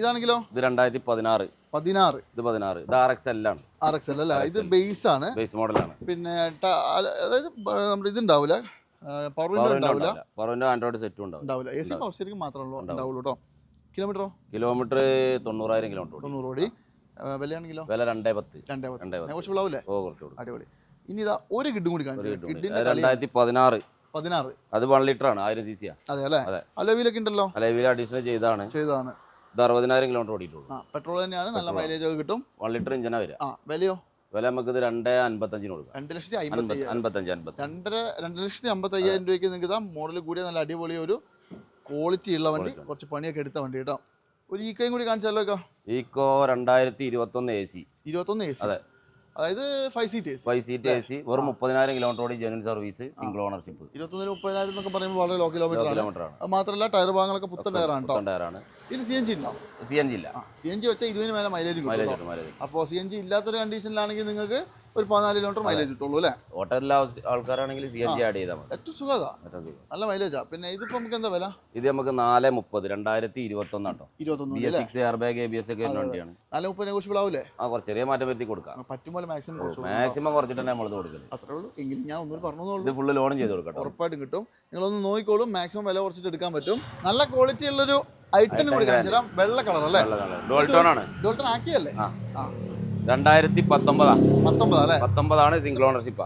ഇതാണെങ്കിലോ? ഇത് രണ്ടായിരത്തി പതിനാറ്. പതിനാറ് ഇത് പതിനാറ്. ഇത് ആർ എക്സ് എൽ ആണ്. ആർ എക്സ് എൽ അല്ലേ? ഇത് ബേസ് ആണ്. ബേസ് മോഡലാണ് പിന്നെ അതായത് നമ്മുടെ ഇത് ഉണ്ടാവില്ല പവർ ഉണ്ടാവില്ല. പവറിന്റെ ആൻഡ്രോയിഡ് സെറ്റും ഉണ്ടാവും ഉണ്ടാവില്ല. എ സി പവർ ശരിക്കും മാത്രമേ ഉണ്ടാവുള്ളൂ കേട്ടോ. കിലോമീറ്ററോ? കിലോമീറ്റർ തൊണ്ണൂറായിരം കിലോമീറ്റർ തൊണ്ണൂറ് കോടി വിലയാണെങ്കിലോ? വില രണ്ടേ പത്ത് രണ്ടേ പത്ത് നെഗോഷ്യബിൾ ആവില്ലേ ഓ കുറച്ചു കൊടുക്കും. അടിപൊളി. ഇനി ഇതാ ഒരു കിഡും കൂടി കാണിച്ചു രണ്ടായിരത്തി പതിനാറ് പതിനാറ്. അത് വൺ ലിറ്റർ ആണ് ആയിരം സി സി അതെ അല്ലേ? അതെ. അലവിലൊക്കെ ഉണ്ടല്ലോ? അലവിൽ അഡീഷണൽ ചെയ്താണ് ചെയ്താണ് ഇത് അറുപതിനായിരം കിലോമീറ്റർ ഓടിയിട്ടുള്ളൂ. പെട്രോൾ തന്നെയാണ് നല്ല മൈലേജ് ഒക്കെ കിട്ടും. വൺ ലിറ്റർ ഇഞ്ചനാ വരിക ആ വിലയോ? വില നമുക്ക് ഇത് രണ്ട് അൻപത്തഞ്ചിന് കൊടുക്കാം. രണ്ട് ലക്ഷത്തി അൻപത്തഞ്ച് അൻപത്തഞ്ച്. രണ്ടര രണ്ട് ലക്ഷത്തി അമ്പത്തി അയ്യായിരം രൂപയ്ക്ക് നിങ്ങൾക്ക് ഇതാ മോഡൽ കൂടിയ നല്ല അടിപൊളി ഒരു ക്വാളിറ്റി ഉള്ള വണ്ടി കുറച്ച് പണിയൊക്കെ എടുത്ത വണ്ടി കേട്ടോ. ഒരു ഈക്കോയും കൂടി കാണിച്ചാലോ ഈക്കോ രണ്ടായിരത്തി ഇരുപത്തൊന്ന് എ സി ഇരുപത്തൊന്ന് എ സി അതെ. അതായത് five seat A C five seat A C വെറും മുപ്പതിനായിരം കിലോമീറ്റർ ഓടി ജനറൽ സർവീസ് സിംഗിൾ ഓണർഷിപ്പ് ഇരുപത്തൊന്നിന് മുപ്പതിനായിരം എന്നൊക്കെ പറയുമ്പോൾ വളരെ ലോ കിലോമീറ്റർ ആണ്. അത് മാത്രമല്ല ടയർ ഭാഗങ്ങളൊക്കെ പുത്തൻ ടയറാണ് കേട്ടോ ടയറാണ് ഇതിന് സി എൻ ജി ഉണ്ടോ സി എൻ ജി ഇല്ല. സി എൻ ജി വെച്ചാൽ ഇരുപതിന് മേലെ മൈലേജ് മൈലേജ് അപ്പോൾ സി എൻ ജി ഇല്ലാത്തൊരു കണ്ടീഷനിലാണെങ്കിൽ നിങ്ങൾക്ക് ഒരു പതിനാല് കിലോമീറ്റർ മൈലേജ് കിട്ടുള്ളൂ അല്ലേ? ഓട്ടോ ആൾക്കാരാണെങ്കിൽ സി എൻ ജി ആഡ് ചെയ്താൽ മതി. ഏറ്റവും സുഖതാ. നല്ല മൈലേജാ പിന്നെ ഇതിപ്പോ നമുക്ക് എന്താ വില? ഇത് നമുക്ക് നാല് മുപ്പത് രണ്ടായിരത്തി ഇരുപത്തി ഒന്നാട്ടോ six air bag A B S ഒക്കെ വണ്ടിയാണ്. നാല് മുപ്പത് നെഗോഷ്യബിൾ ആവില്ലേ ആ കുറച്ച് ചെറിയ മാറ്റം വരുത്തി കൊടുക്കാം. പറ്റുമ്പോൾ മാക്സിമം മാക്സിമം കുറച്ചിട്ട് തന്നെ നമ്മൾ കൊടുക്കുന്നത് അത്രേ ഉള്ളൂ. എങ്കിലും ഞാൻ ഒന്നും പറഞ്ഞു ഇത് ഫുള്ള് ലോൺ ചെയ്ത് കൊടുക്കാം ഉറപ്പായിട്ടും കിട്ടും. നിങ്ങളൊന്ന് നോക്കിക്കോളും. മാക്സിമം വില കുറച്ചിട്ട് എടുക്കാൻ പറ്റും. നല്ല ക്വാളിറ്റി ഉള്ളൊരു ഐറ്റം കൂടി കാണിച്ചു തരാം വെള്ള കളർ അല്ലേ ഡോൾട്ടോൺ ആണ്. ഡോൾട്ടോൺ ആക്കിയല്ലേ ആ. രണ്ടായിരത്തി പത്തൊമ്പതാ പത്തൊമ്പത് അല്ലേ? പത്തൊമ്പതാണ് സിംഗിൾ ഓണർഷിപ്പ്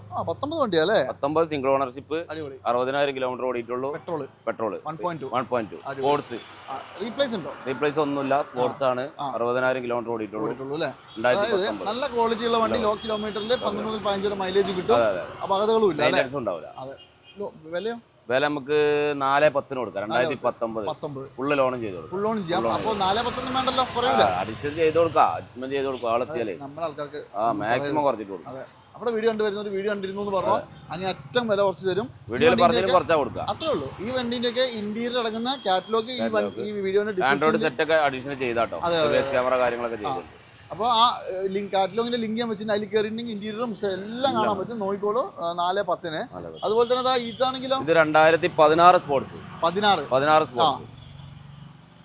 പത്തൊമ്പത് സിംഗിൾ ഓണർഷിപ്പ് അറുപതിനായിരം kilometre ഓടിയിട്ടുള്ളൂ. Petrol petrol one point two. Sports replace ഉണ്ടോ? റീപ്ലേസ് ഒന്നുമില്ല. സ്പോർട്സ് ആണ്. അറുപതിനായിരം കിലോമീറ്റർ ഓടിയിട്ടുള്ളൂ. നല്ല ക്വാളിറ്റി ഉള്ള വണ്ടി ലോ കിലോമീറ്ററിൽ പന്ത്രണ്ട് മുതൽ പതിനഞ്ച് മൈലേജ് കിട്ടും. അപകടങ്ങളും ഇല്ല ഉണ്ടാവില്ല. വിലയോ? വില നമുക്ക് നാല് പത്തിന് കൊടുക്കാം. രണ്ടായിരത്തി പത്തൊമ്പത്. ഫുള്ള് ലോണും ചെയ്ത് കൊടുക്കാം. ഫുൾ ലോൺ ചെയ്യാം. അപ്പോൾ നാല് പത്തൊന്നും വേണ്ടല്ലോ കുറവില്ല അഡ്ജസ്റ്റ് ചെയ്ത് കൊടുക്കാം. അഡ്ജസ്റ്റ്മെന്റ് ചെയ്ത് കൊടുക്കാം ആളെത്തിയാലേ നമ്മുടെ ആൾക്കാർക്ക് ആ മാക്സിമം കുറച്ചിട്ട് കൊടുക്കാം. അതെ. വീഡിയോ വീഡിയോ ഒരു വീഡിയോ കണ്ടിരുന്നു എന്ന് പറഞ്ഞു? അങ്ങനെ അറ്റം വില കുറച്ച് തരും. വീഡിയോയിൽ പറഞ്ഞാലും കുറച്ചാ കൊടുക്കാം അത്രേ ഉള്ളൂ. ഈ വണ്ടിന്റെ ഒക്കെ ഇന്റീരിയർ അടങ്ങുന്ന കാറ്റലോഗ് ഈ വീഡിയോന്റെ ആൻഡ്രോയിഡ് സെറ്റ് ഒക്കെ അഡീഷണൽ ചെയ്താട്ടോ. ക്യാമറ കാര്യങ്ങളൊക്കെ ചെയ്തു അപ്പോൾ ആ ലിങ്ക് കാറ്റലോഗിന്റെ ലിങ്ക് ഞാൻ വെച്ചിട്ടുണ്ട്. അതിൽ കയറിയിട്ടുണ്ടെങ്കിൽ ഇന്റീരിയറും എല്ലാം കാണാൻ പറ്റും. നോക്കിക്കോളൂ. നാല് പത്തിന്. അതുപോലെ തന്നെ ഇതാണെങ്കിലോ ഇത് രണ്ടായിരത്തി പതിനാറ് സ്പോർട്സ് പതിനാറ്. പതിനാറ് സ്പോർട്സ്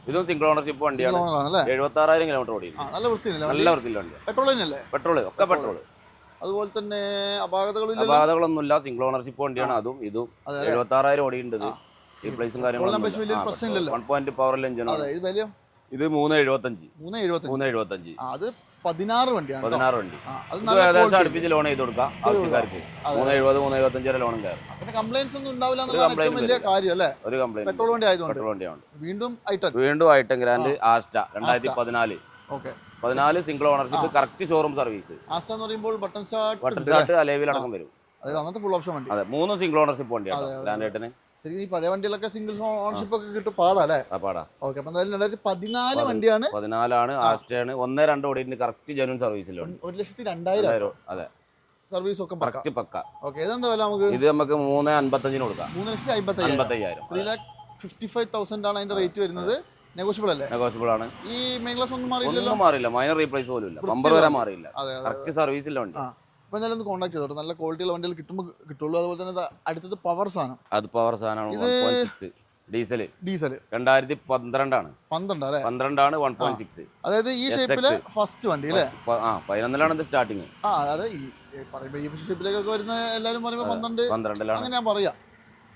ഇതും സിംഗിൾ ഓണർഷിപ്പ് വണ്ടിയാണ്. എഴുപത്തി ആറായിരം കിലോമീറ്റർ ഓടി നല്ല വൃത്തിയില്ല നല്ല പെട്രോൾ തന്നെയല്ലേ? പെട്രോൾ ഒക്കെ പെട്രോൾ അതുപോലെ തന്നെ അപാകതകളില്ല അപാകതകളൊന്നുമില്ല. സിംഗിൾ ഓണർഷിപ്പ് വണ്ടിയാണ്. അതും ഇതും. എഴുപത്തി ആറായിരം ഓടിയുണ്ട് റീപ്ലേസും കാര്യങ്ങളും പവർ എഞ്ചിനാണ് വൺ പോയിന്റ് പവർ എഞ്ചിൻ അതെ ഇത് മൂന്ന് എഴുപത്തഞ്ച്. മൂന്ന് എഴുപത്തഞ്ച്. മൂന്ന് എഴുപത്തഞ്ച്. അത് പതിനാറ് വണ്ടിയാണ്. പതിനാറ് വണ്ടി. അത് ഏകദേശം അടുപ്പിച്ച് ലോൺ ചെയ്ത് കൊടുക്കാം ആവശ്യക്കാർക്ക്. മൂന്ന് എഴുപത് മൂന്ന് എഴുപത്തഞ്ച് വരെ ലോണും കയറും. പിന്നെ കംപ്ലൈൻസ് ഒന്നും ഉണ്ടാവില്ല വലിയ കാര്യം അല്ലേ? ഒരു കംപ്ലൈന്റ് പെട്രോൾ വണ്ടി ആയതുകൊണ്ട്. പെട്രോൾ വണ്ടിയാണ് വീണ്ടും ഐറ്റൻ വീണ്ടും ഗ്രാൻഡ് ആസ്റ്റ രണ്ടായിരത്തി പതിനാല്. ഓക്കെ. പതിനാല് single ownership correct showroom service Asta എന്ന് പറയുമ്പോൾ ബട്ടൺ സ്റ്റാർട്ട് ബട്ടൺ സ്റ്റാർട്ട് അലേവിൽ അടക്കം വരും. അതായത് ഫുൾ ഓപ്ഷൻ വണ്ടി. അതെ മൂന്ന് സിംഗിൾ ഓണർഷിപ്പ് വണ്ടിയാണ് ഗ്രാൻഡ് ഏട്ടന്. ശരിക്കും ഈ പഴയ വണ്ടികളൊക്കെ സിംഗിൾ ഓണർഷിപ്പ് ഒക്കെ കിട്ടും പാടാല്ലേ? പാടാ. ഓക്കെ അപ്പൊ എന്തായാലും രണ്ടായിരത്തി പതിനാല് വണ്ടിയാണ്. പതിനാലാണ് ആസ്റ്റയാണ് ഒന്ന് രണ്ട് ഓടിയിട്ട് കറക്റ്റ് ജനുവൻ സർവീസിലുണ്ട് ഒരു ലക്ഷത്തി രണ്ടായിരം. അതെ. സർവീസ് ഒക്കെ കറക്റ്റ് പക്ക. ഓക്കെ ഇതെന്താ വില നമുക്ക്? ഇത് നമുക്ക് മൂന്ന് അൻപത്തഞ്ചിന് കൊടുക്കാം. മൂന്ന് ലക്ഷത്തി അമ്പത്തി അയ്യായിരം അൻപത്തയ്യായിരം. Three lakh fifty five thousand ആണ് അതിന്റെ റേറ്റ് വരുന്നത്. നെഗോഷ്യബിൾ അല്ലേ? നെഗോഷ്യബിൾ ആണ്. ഈ മെയിൻ ക്ലാസ് ഒന്നും മാറിയില്ല. മൈനർ റീപ്ലേസ് പോലും ഇല്ല ബമ്പർ വരെ മാറിയില്ല കറക്റ്റ് സർവീസില്ല അപ്പൊ എന്തായാലും ഒന്ന് കോൺടാക്ട് ചെയ്തോട്ടെ നല്ല ക്വാളിറ്റിയുള്ള വണ്ടികൾ കിട്ടുമ്പോൾ കിട്ടുള്ളൂ. അതുപോലെ തന്നെ അടുത്തത് പവർ സാധനം. അത് പവർ സാധനമാണ് one point six diesel diesel രണ്ടായിരത്തി പന്ത്രണ്ടാണ്. പന്ത്രണ്ട് അല്ലേ? പന്ത്രണ്ടാണ് വൺ പോയിന്റ് സിക്സ് അതായത് ഈ ഷേപ്പിലെ ഫസ്റ്റ് വണ്ടി അല്ലേ? ആ പതിനൊന്നിലാണ് ഇത് സ്റ്റാർട്ടിങ് ആ അതായത് ഈ ഈ പറയുമ്പോ ഈ ഷേപ്പിലേക്കൊക്കെ വരുന്ന എല്ലാവരും പറയുമ്പോൾ പന്ത്രണ്ട്. പന്ത്രണ്ടിലാണ്. ഞാൻ പറയാം.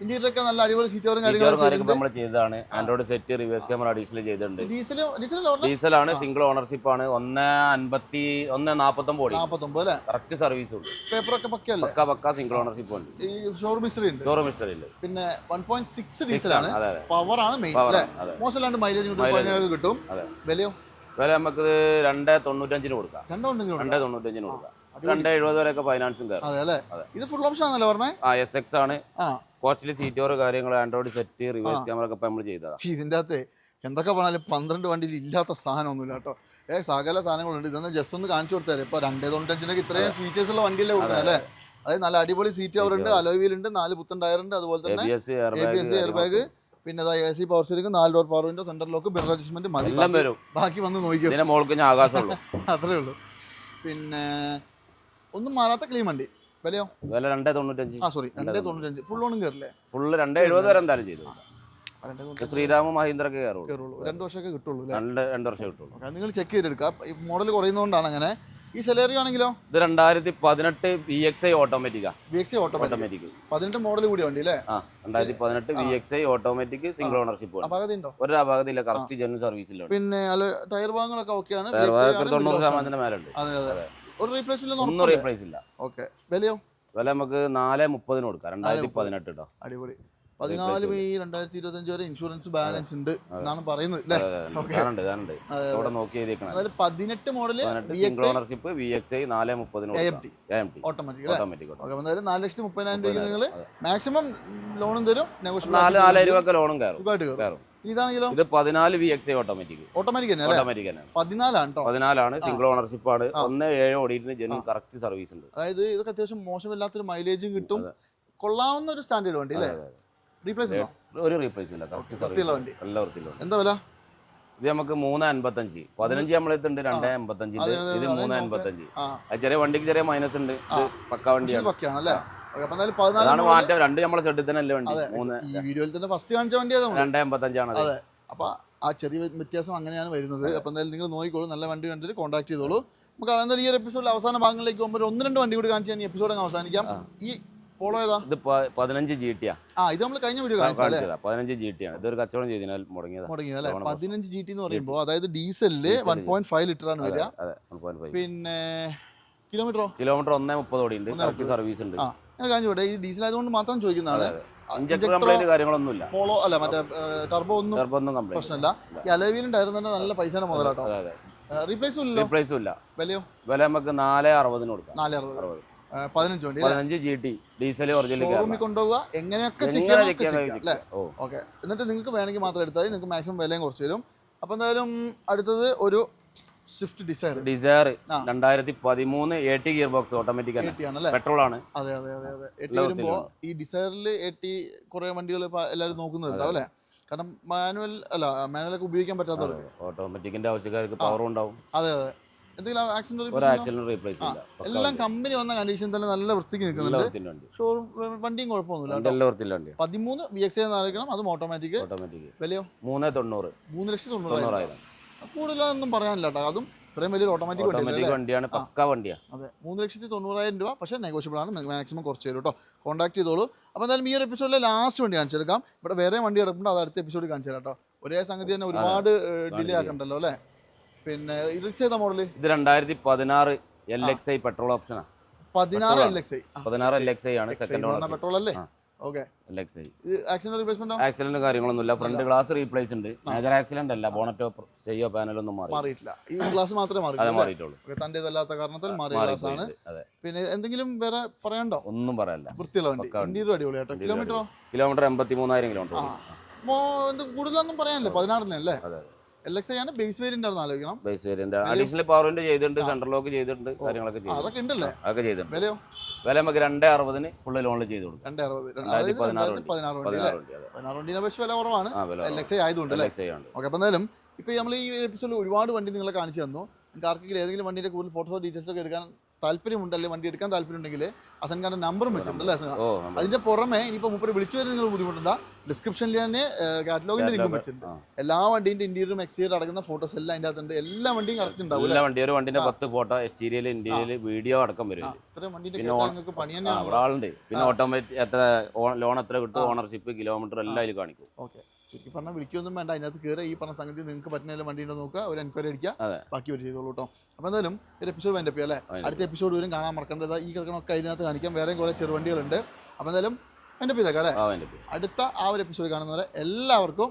ഇന്ത്യയിലൊക്കെ നല്ല അടിപൊളി സീറ്റോറും കാര്യങ്ങളും നമ്മൾ ചെയ്തതാണ്. Android set reverse camera diesel ചെയ്തിട്ടുണ്ട്. ഡീസലാണ് സിംഗിൾ ഓണർഷിപ്പ് ആണ് ഒന്ന് അൻപത്തി ഒന്ന് നാപ്പത്തൊമ്പത് നാപ്പത്തൊമ്പത് കറക്റ്റ് സർവീസ് ഉണ്ട്. പേപ്പറൊക്കെ പക്കയല്ലേ? പക്ക പക്ക സിംഗിൾ ഓണർഷിപ്പ് ഉണ്ട്. ഈ ഷോറൂം ഹിസ്റ്ററി ഉണ്ട്. ഷോറൂം ഹിസ്റ്ററിയിൽ പിന്നെ വൺ പോയിന്റ് സിക്സ് ഡീസലാണ് പവർ ആണ്. മെയിൻ. മോശമല്ലാണ്ട് മൈലേജ് കിട്ടും. വിലയോ? വില നമുക്ക് രണ്ട് തൊണ്ണൂറ്റഞ്ചിന് കൊടുക്കാം. രണ്ട് തൊണ്ണൂറ്റഞ്ചിന് കൊടുക്കാം. രണ്ട് എഴുപത് വരെയൊക്കെ ഫൈനാൻസും കയറും. ഇത് ഫുൾ ഓപ്ഷൻ ആണല്ലേ പറഞ്ഞേ? ആ എസ് എക്സ് ആണ്. കോസ്റ്റ്ലി സീറ്റോർ കാര്യങ്ങൾ ആൻഡ്രോയിഡ് സെറ്റ് റിവേഴ്സ് ക്യാമറ ഒക്കെ നമ്മൾ ചെയ്തതാണ് ഇതിന്റെ അകത്ത് എന്തൊക്കെ പറഞ്ഞാലും പന്ത്രണ്ട് വണ്ടിയിൽ ഇല്ലാത്ത സാധനമൊന്നുമില്ല കേട്ടോ. ഏ സകല സാധനങ്ങളുണ്ട്. ഇതൊന്ന് ജസ്റ്റ് ഒന്ന് കാണിച്ചു കൊടുത്താൽ ഇപ്പോൾ രണ്ടേ തൊണ്ണൂറ്റഞ്ചിനൊക്കെ ഇത്രയും ഫീച്ചേഴ്സ് ഉള്ള വണ്ടിയല്ലേ കൊടുക്കുന്നത് അല്ലേ? അതായത് നല്ല അടിപൊളി സീറ്റ് അവരുണ്ട് ഉണ്ട് നാല് പുത്തൻ ടയറുണ്ട് ഉണ്ട് അതുപോലെ തന്നെ A B S air bag പിന്നെ എ സി പവർ സ്റ്റിയറിംഗ് നാല് door power window central lock Bir adjustment മതി. ബാക്കി- വന്ന് നോക്കിയോ? [laughs] അത്രേ ഉള്ളൂ. പിന്നെ ഒന്നും മാറാത്ത ക്ലീൻ വണ്ടി. വിലയോ? വില രണ്ടേ തൊണ്ണൂറ്റഞ്ച്. ആ സോറി രണ്ടേ തൊണ്ണൂറ്റഞ്ച്. ഫുൾ ഓണും കയറില്ലേ ഫുള്ള് രണ്ടേ എഴുപത് വരെ എന്തായാലും ചെയ്തു. ശ്രീരാമ മഹീന്ദ്ര ഒക്കെ കയറുള്ളൂ. രണ്ട് വർഷമൊക്കെ കിട്ടുള്ളൂ രണ്ട് രണ്ട് വർഷം കിട്ടുള്ളൂ. നിങ്ങൾ ചെക്ക് ചെയ്തെടുക്കുക. മോഡൽ കുറയുന്നതുകൊണ്ടാണ് അങ്ങനെ. ഈ സെലേറിയോ ആണെങ്കിലോ? ഇത് രണ്ടായിരത്തി പതിനെട്ട് വി എക്സ് ഐ ഓട്ടോമാറ്റിക്കാ ബി എക്സ് ഓട്ടോമാറ്റിക് ഓട്ടോമാറ്റിക് പതിനെട്ട് മോഡൽ കൂടി വണ്ടി അല്ലേ? ആ രണ്ടായിരത്തി പതിനെട്ട് V X I automatic single ownership അപാകത ഉണ്ടോ ഒരു അപാകതയില്ല കറക്റ്റ് ജനറൽ സർവീസിലാണ് പിന്നെ ടയർ ഭാഗങ്ങളൊക്കെ ഓക്കെയാണ് തൊണ്ണൂറ് ശതമാനത്തിന്റെ മേലുണ്ട് അതെ. അതെ. ഒരു റീപ്ലേസ് ഒന്നും റീപ്ലേസ് ഇല്ല. ഓക്കെ വിലയോ? വില നമുക്ക് നാല് മുപ്പതിന് കൊടുക്കാം. രണ്ടായിരത്തി പതിനെട്ട് കേട്ടോ അടിപൊളി. പതിനാല് മെയ് രണ്ടായിരത്തി ഇരുപത്തഞ്ച് വരെ ഇൻഷുറൻസ് ബാലൻസ് ഉണ്ട് എന്നാണ് പറയുന്നത് അതായത് പതിനെട്ട് X ownership V X I നാല് മുപ്പതിന് ഓട്ടോമാറ്റിക് നാല് ലക്ഷത്തി മുപ്പതിനായിരം രൂപ നിങ്ങൾ മാക്സിമം ലോണും തരും നാല് നാലായിരം രൂപ ലോണും കയറും. ഇതാണെങ്കിലോ ഇത് പതിനാല് V X I automatic automatic തന്നെ ഓട്ടോമാറ്റിക് തന്നെ. പതിനാലാണ് കേട്ടോ പതിനാലാണ് സിംഗിൾ ഓണർഷിപ്പ് ആണ്. ഒന്ന് ഏഴ് ഓടിയിട്ട് ജെനും കറക്റ്റ് സർവീസ് ഉണ്ട്. അതായത് ഇതൊക്കെ അത്യാവശ്യം മോശമില്ലാത്തൊരു മൈലേജും കിട്ടും. കൊള്ളാവുന്ന ഒരു സ്റ്റാൻഡേർഡ് വണ്ടി അല്ലേ. റീപ്ലേസ് ഒരു റീപ്ലേസ് ഇല്ല കറക്റ്റ് സർവീസ് വണ്ടി. നല്ല വൃത്തിയുള്ള എന്താ വില? ഇത് നമുക്ക് മൂന്ന് അൻപത്തഞ്ച്. പതിനഞ്ച് നമ്മളെത്തുണ്ട് രണ്ടേ ഇത്. മൂന്ന്. അൻപത്തഞ്ച്. ചെറിയ വണ്ടിക്ക് ചെറിയ മൈനസ് ഉണ്ട്. പക്ക വണ്ടിയാണ്. അപ്പം അതാണ് മാറ്റം. രണ്ട് നമ്മളെ ഷെഡിൽ തന്നെ അല്ലേ വണ്ടി മൂന്ന് ഈ വീഡിയോയിൽ തന്നെ ഫസ്റ്റ് കാണിച്ച വണ്ടിയാണ് രണ്ടേ എൺപത്തഞ്ചാണ് അതെ. അപ്പോൾ ആ ചെറിയ വ്യത്യാസം അങ്ങനെയാണ് വരുന്നത്. അപ്പോൾ എന്തായാലും നിങ്ങൾ നോക്കിക്കോളൂ. നല്ല വണ്ടി കണ്ടിട്ട് കോൺടാക്ട് ചെയ്തോളൂ. നമുക്ക് എന്തായാലും ഈ ഒരു എപ്പിസോഡിൽ അവസാന ഭാഗങ്ങളിലേക്ക് പോകുമ്പോൾ ഒന്ന് രണ്ട് വണ്ടി കൂടി കാണിച്ച് ഞാൻ ഈ എപ്പിസോഡ് അവസാനിക്കാം. ഈ പോളോ ഏതാ? ഇത് പതിനഞ്ച് ജി ടി ആ. ഇത് നമ്മൾ കഴിഞ്ഞ വീഡിയോ കാണിച്ചതാ പതിനഞ്ച് ജി ടി ആണ്. ഇതൊരു കച്ചവടം ചെയ്തതിനാൽ മുടങ്ങിയത്. മുടങ്ങിയത് അല്ലേ? പതിനഞ്ച് ജി ടി എന്ന് പറയുമ്പോൾ അതായത് ഡീസലിൽ വൺ പോയിന്റ് ഫൈവ് ലിറ്റർ ആണ് വരിക. പിന്നെ കിലോമീറ്ററോ കിലോമീറ്റർ ഒന്നേ മുപ്പത് ഓടി ഉണ്ട് സർവീസ് ഉണ്ട് ഞാൻ കാണിച്ചു വിട്ടെ ഈ ഡീസൽ ആയതുകൊണ്ട് മാത്രം ചോദിക്കുന്നതാണ് കാര്യങ്ങളൊന്നുമില്ല. പോളോ അല്ല മറ്റേ ടർബോ ഒന്നും കംപ്ലൈന്റ് പ്രശ്നമില്ല. ഈ അലവിലും ടയറും തന്നെ നല്ല പൈസ മുതലാട്ടോ. റീപ്ലേസും ഇല്ല. വിലയോ? വില നമുക്ക് നാല് അറുപതിന് കൊടുക്കാം. നാല് അറുപത്. പതിനഞ്ച് വണ്ടി പതിനഞ്ച് ജി ടി ഡീസൽ ഒറിജിനൽ കൊണ്ടുപോവുക. എങ്ങനെയൊക്കെ അല്ലേ? ഓക്കെ. എന്നിട്ട് നിങ്ങൾക്ക് വേണമെങ്കിൽ മാത്രം എടുത്താൽ നിങ്ങൾക്ക് മാക്സിമം വിലയും കുറച്ച് തരും. അപ്പോൾ എന്തായാലും അടുത്തത് ഒരു സ്വിഫ്റ്റ് ഡിസയർ ആ. രണ്ടായിരത്തി പതിമൂന്ന് A T gear box automatic petrol ആണ്. അതെ അതെ അതെ അതെ. എ ടി വരുമ്പോൾ ഈ ഡിസൈറിൽ ടി കുറേ വണ്ടികൾ എല്ലാവരും നോക്കുന്നുണ്ടാവും അല്ലേ? കാരണം മാനുവൽ അല്ല മാനുവലൊക്കെ ഉപയോഗിക്കാൻ പറ്റാത്തവർക്ക്. ഓട്ടോമാറ്റിക്കിന്റെ ആവശ്യക്കാർക്ക് പവർ ഉണ്ടാവും. അതെ അതെ. എന്തെങ്കിലും ആക്സിഡന്റ് റീപ്ലേസ് എല്ലാം കമ്പനി വന്ന കണ്ടീഷൻ തന്നെ നല്ല വൃത്തിക്ക് നിൽക്കുന്നുണ്ട്. ഷോറൂം വണ്ടിയും. കുഴപ്പമൊന്നുമില്ല പതിമൂന്ന് വി എക്സ് ആയിരിക്കണം അതും ഓട്ടോമാറ്റിക് ഓട്ടോമാറ്റിക് വിലയോ? മൂന്ന് തൊണ്ണൂറ്. മൂന്ന് ലക്ഷത്തി തൊണ്ണൂറായിരം. കൂടുതലൊന്നും പറയാനില്ല കേട്ടോ അതും ഇത്രയും വലിയ ഓട്ടോമാറ്റിക് വണ്ടി ഓട്ടോമാറ്റിക് വണ്ടിയാണ് പക്ക വണ്ടിയാ. അതെ മൂന്ന് ലക്ഷത്തി തൊണ്ണൂറായിരം രൂപ. പക്ഷേ നെഗോഷ്യബിൾ ആണ് മാക്സിമം കുറച്ച് തരും കേട്ടോ കോൺടാക്ട് ചെയ്തോളൂ. അപ്പോൾ എന്തായാലും ഈ ഒരു എപ്പിസോഡിലെ ലാസ്റ്റ് വണ്ടി കാണിച്ചെടുക്കാം ഇവിടെ വേറെ വണ്ടി എടുക്കുമ്പോൾ അത് അടുത്ത എപ്പിസോഡിൽ കാണിച്ചു തരാം കേട്ടോ. ഒരേ സംഗതി തന്നെ ഒരുപാട് ഡിലേ ആക്കണ്ടല്ലോ അല്ലേ? പിന്നെ ഇത് ചെയ്ത മോഡൽ ഇത് രണ്ടായിരത്തി പതിനാറ് എൽ എക്സ് ഐ പെട്രോൾ ഓപ്ഷനാണ് പതിനാറ് എൽ എക്സ് ഐ പതിനാറ് എൽ എക്സ് ഐ ആണ് സെക്കൻഡ് പെട്രോൾ അല്ലേ. ഓക്കെ ആക്സിഡന്റ് കാര്യങ്ങളൊന്നുമില്ല. ഫ്രണ്ട് ഗ്ലാസ് റീപ്ലേസ് ഉണ്ട്. മേജർ ആക്സിഡന്റ് അല്ല. ബോണറ്റോ സ്റ്റേയോ പാനലോ ഒന്നും മാറിയിട്ടില്ല. ഈ ഗ്ലാസ് മാത്രമേ മാറിയിട്ടുള്ളൂ കാരണത്താൽ മാറിയ ഗ്ലാസ് ആണ്. പിന്നെ എന്തെങ്കിലും വേറെ പറയണ്ടോ ഒന്നും പറയാനില്ല. വൃത്തിയുള്ള വണ്ടി. പക്കാ ഇന്റീരിയർ അടിപൊളി കേട്ടോ. കിലോമീറ്ററോ കിലോമീറ്റർ എൺപത്തി മൂന്നായിരം കിലോമീറ്റർ കൂടുതലൊന്നും പറയാനില്ല? പതിനാറിനല്ലേ? അതെ. എൽ എക്സ് ആണ് ബേസ് വേരിയന്റ് ആണെന്ന് ആലോചിക്കണം. ബേസ് വേരിയന്റ് അഡീഷണൽ പവറിന്റെ ചെയ്തിട്ടുണ്ട് സെൻട്രൽ ലോക്ക് ചെയ്തിട്ടുണ്ട് കാര്യങ്ങളൊക്കെ ചെയ്തു അതൊക്കെ ഉണ്ടല്ലേ? അതൊക്കെ ചെയ്തിട്ടുണ്ട്. വിലയോ വില നമുക്ക് രണ്ടേ അറുപതിന് ഫുള്ള് ലോണിൽ ചെയ്തു കൊടുക്കും. രണ്ടേ അറുപത് പതിനാറ് വണ്ടീനെ വില കുറവാണ്. എൽ എക്സ് ഐ ആയതുകൊണ്ട് ഓക്കെ എന്തായാലും ഇപ്പോൾ നമ്മൾ ഈ എപ്പിസോഡിൽ ഒരുപാട് വണ്ടി നിങ്ങളെ കാണിച്ചു തന്നു. നിങ്ങൾക്ക് ആർക്കെങ്കിലും ഏതെങ്കിലും വണ്ടിയുടെ കൂടുതൽ ഫോട്ടോസോ ഡീറ്റെയിൽസ് ഒക്കെ എടുക്കാൻ താല്പര്യമുണ്ട് അല്ലെങ്കിൽ വണ്ടി എടുക്കാൻ താല്പര്യമുണ്ടെങ്കിൽ അസൻ ഖാന്റെ നമ്പറും വെച്ചിട്ടുണ്ട് അല്ലേ അസൻ അതിന്റെ പുറമെ ഇനിയിപ്പോൾ മുപ്പര് വിളിച്ചു വരുന്ന നിങ്ങൾ ബുദ്ധിമുട്ടുണ്ട ഡിസ്ക്രിപ്ഷനിൽ തന്നെ കാറ്റലോഗിന്റെ ലിങ്കും വെച്ചിട്ടുണ്ട്. എല്ലാ വണ്ടിന്റെ ഇന്റീരിയറും എക്സ്റ്റീരിയർ അടങ്ങുന്ന ഫോട്ടോസ് എല്ലാം അതിന്റെ അകത്തുണ്ട്. എല്ലാ വണ്ടിയും കറക്റ്റ് ഉണ്ടാവും എല്ലാ വണ്ടി ഒരു വണ്ടിന്റെ പത്ത് ഫോട്ടോ എക്സ്റ്റീരിയൽ ഇന്റീരിയൽ വീഡിയോ അടക്കം വരും. ഇത്രയും നിങ്ങൾക്ക് പണി ആളുണ്ട് പിന്നെ ഓട്ടോമാറ്റിക് എത്ര ലോൺ എത്ര കിട്ടും ഓണർഷിപ്പ് കിലോമീറ്റർ എല്ലാം അതിൽ കാണിക്കും. ഓക്കെ. ചുരുക്കി പറഞ്ഞാൽ വിളിക്കൊന്നും വേണ്ട. അതിനകത്ത് കയറി ഈ പറഞ്ഞ സംഗതി നിങ്ങൾക്ക് പറ്റുന്ന വണ്ടി ഉണ്ടോ നോക്കുക. ഒരു എൻക്വയറി അടിക്കുക. ബാക്കി ഒരു ചെയ്തോളൂ കേട്ടോ അപ്പോൾ എന്തായാലും ഒരു എപ്പിസോഡ് വേണ്ട അല്ലേ? അടുത്ത എപ്പിസോഡ് വരും. കാണാൻ മറക്കേണ്ടത് ഈ കിടക്കണമൊക്കെ അതിനകത്ത് കാണിക്കാം. വേറെയും കുറേ ചെറുവണ്ടികളുണ്ട്. അപ്പോൾ എന്തായാലും എന്റെ ഇതൊക്കെ അല്ലേ? അടുത്ത ആ ഒരു എപ്പിസോഡ് കാണുന്നവരെ എല്ലാവർക്കും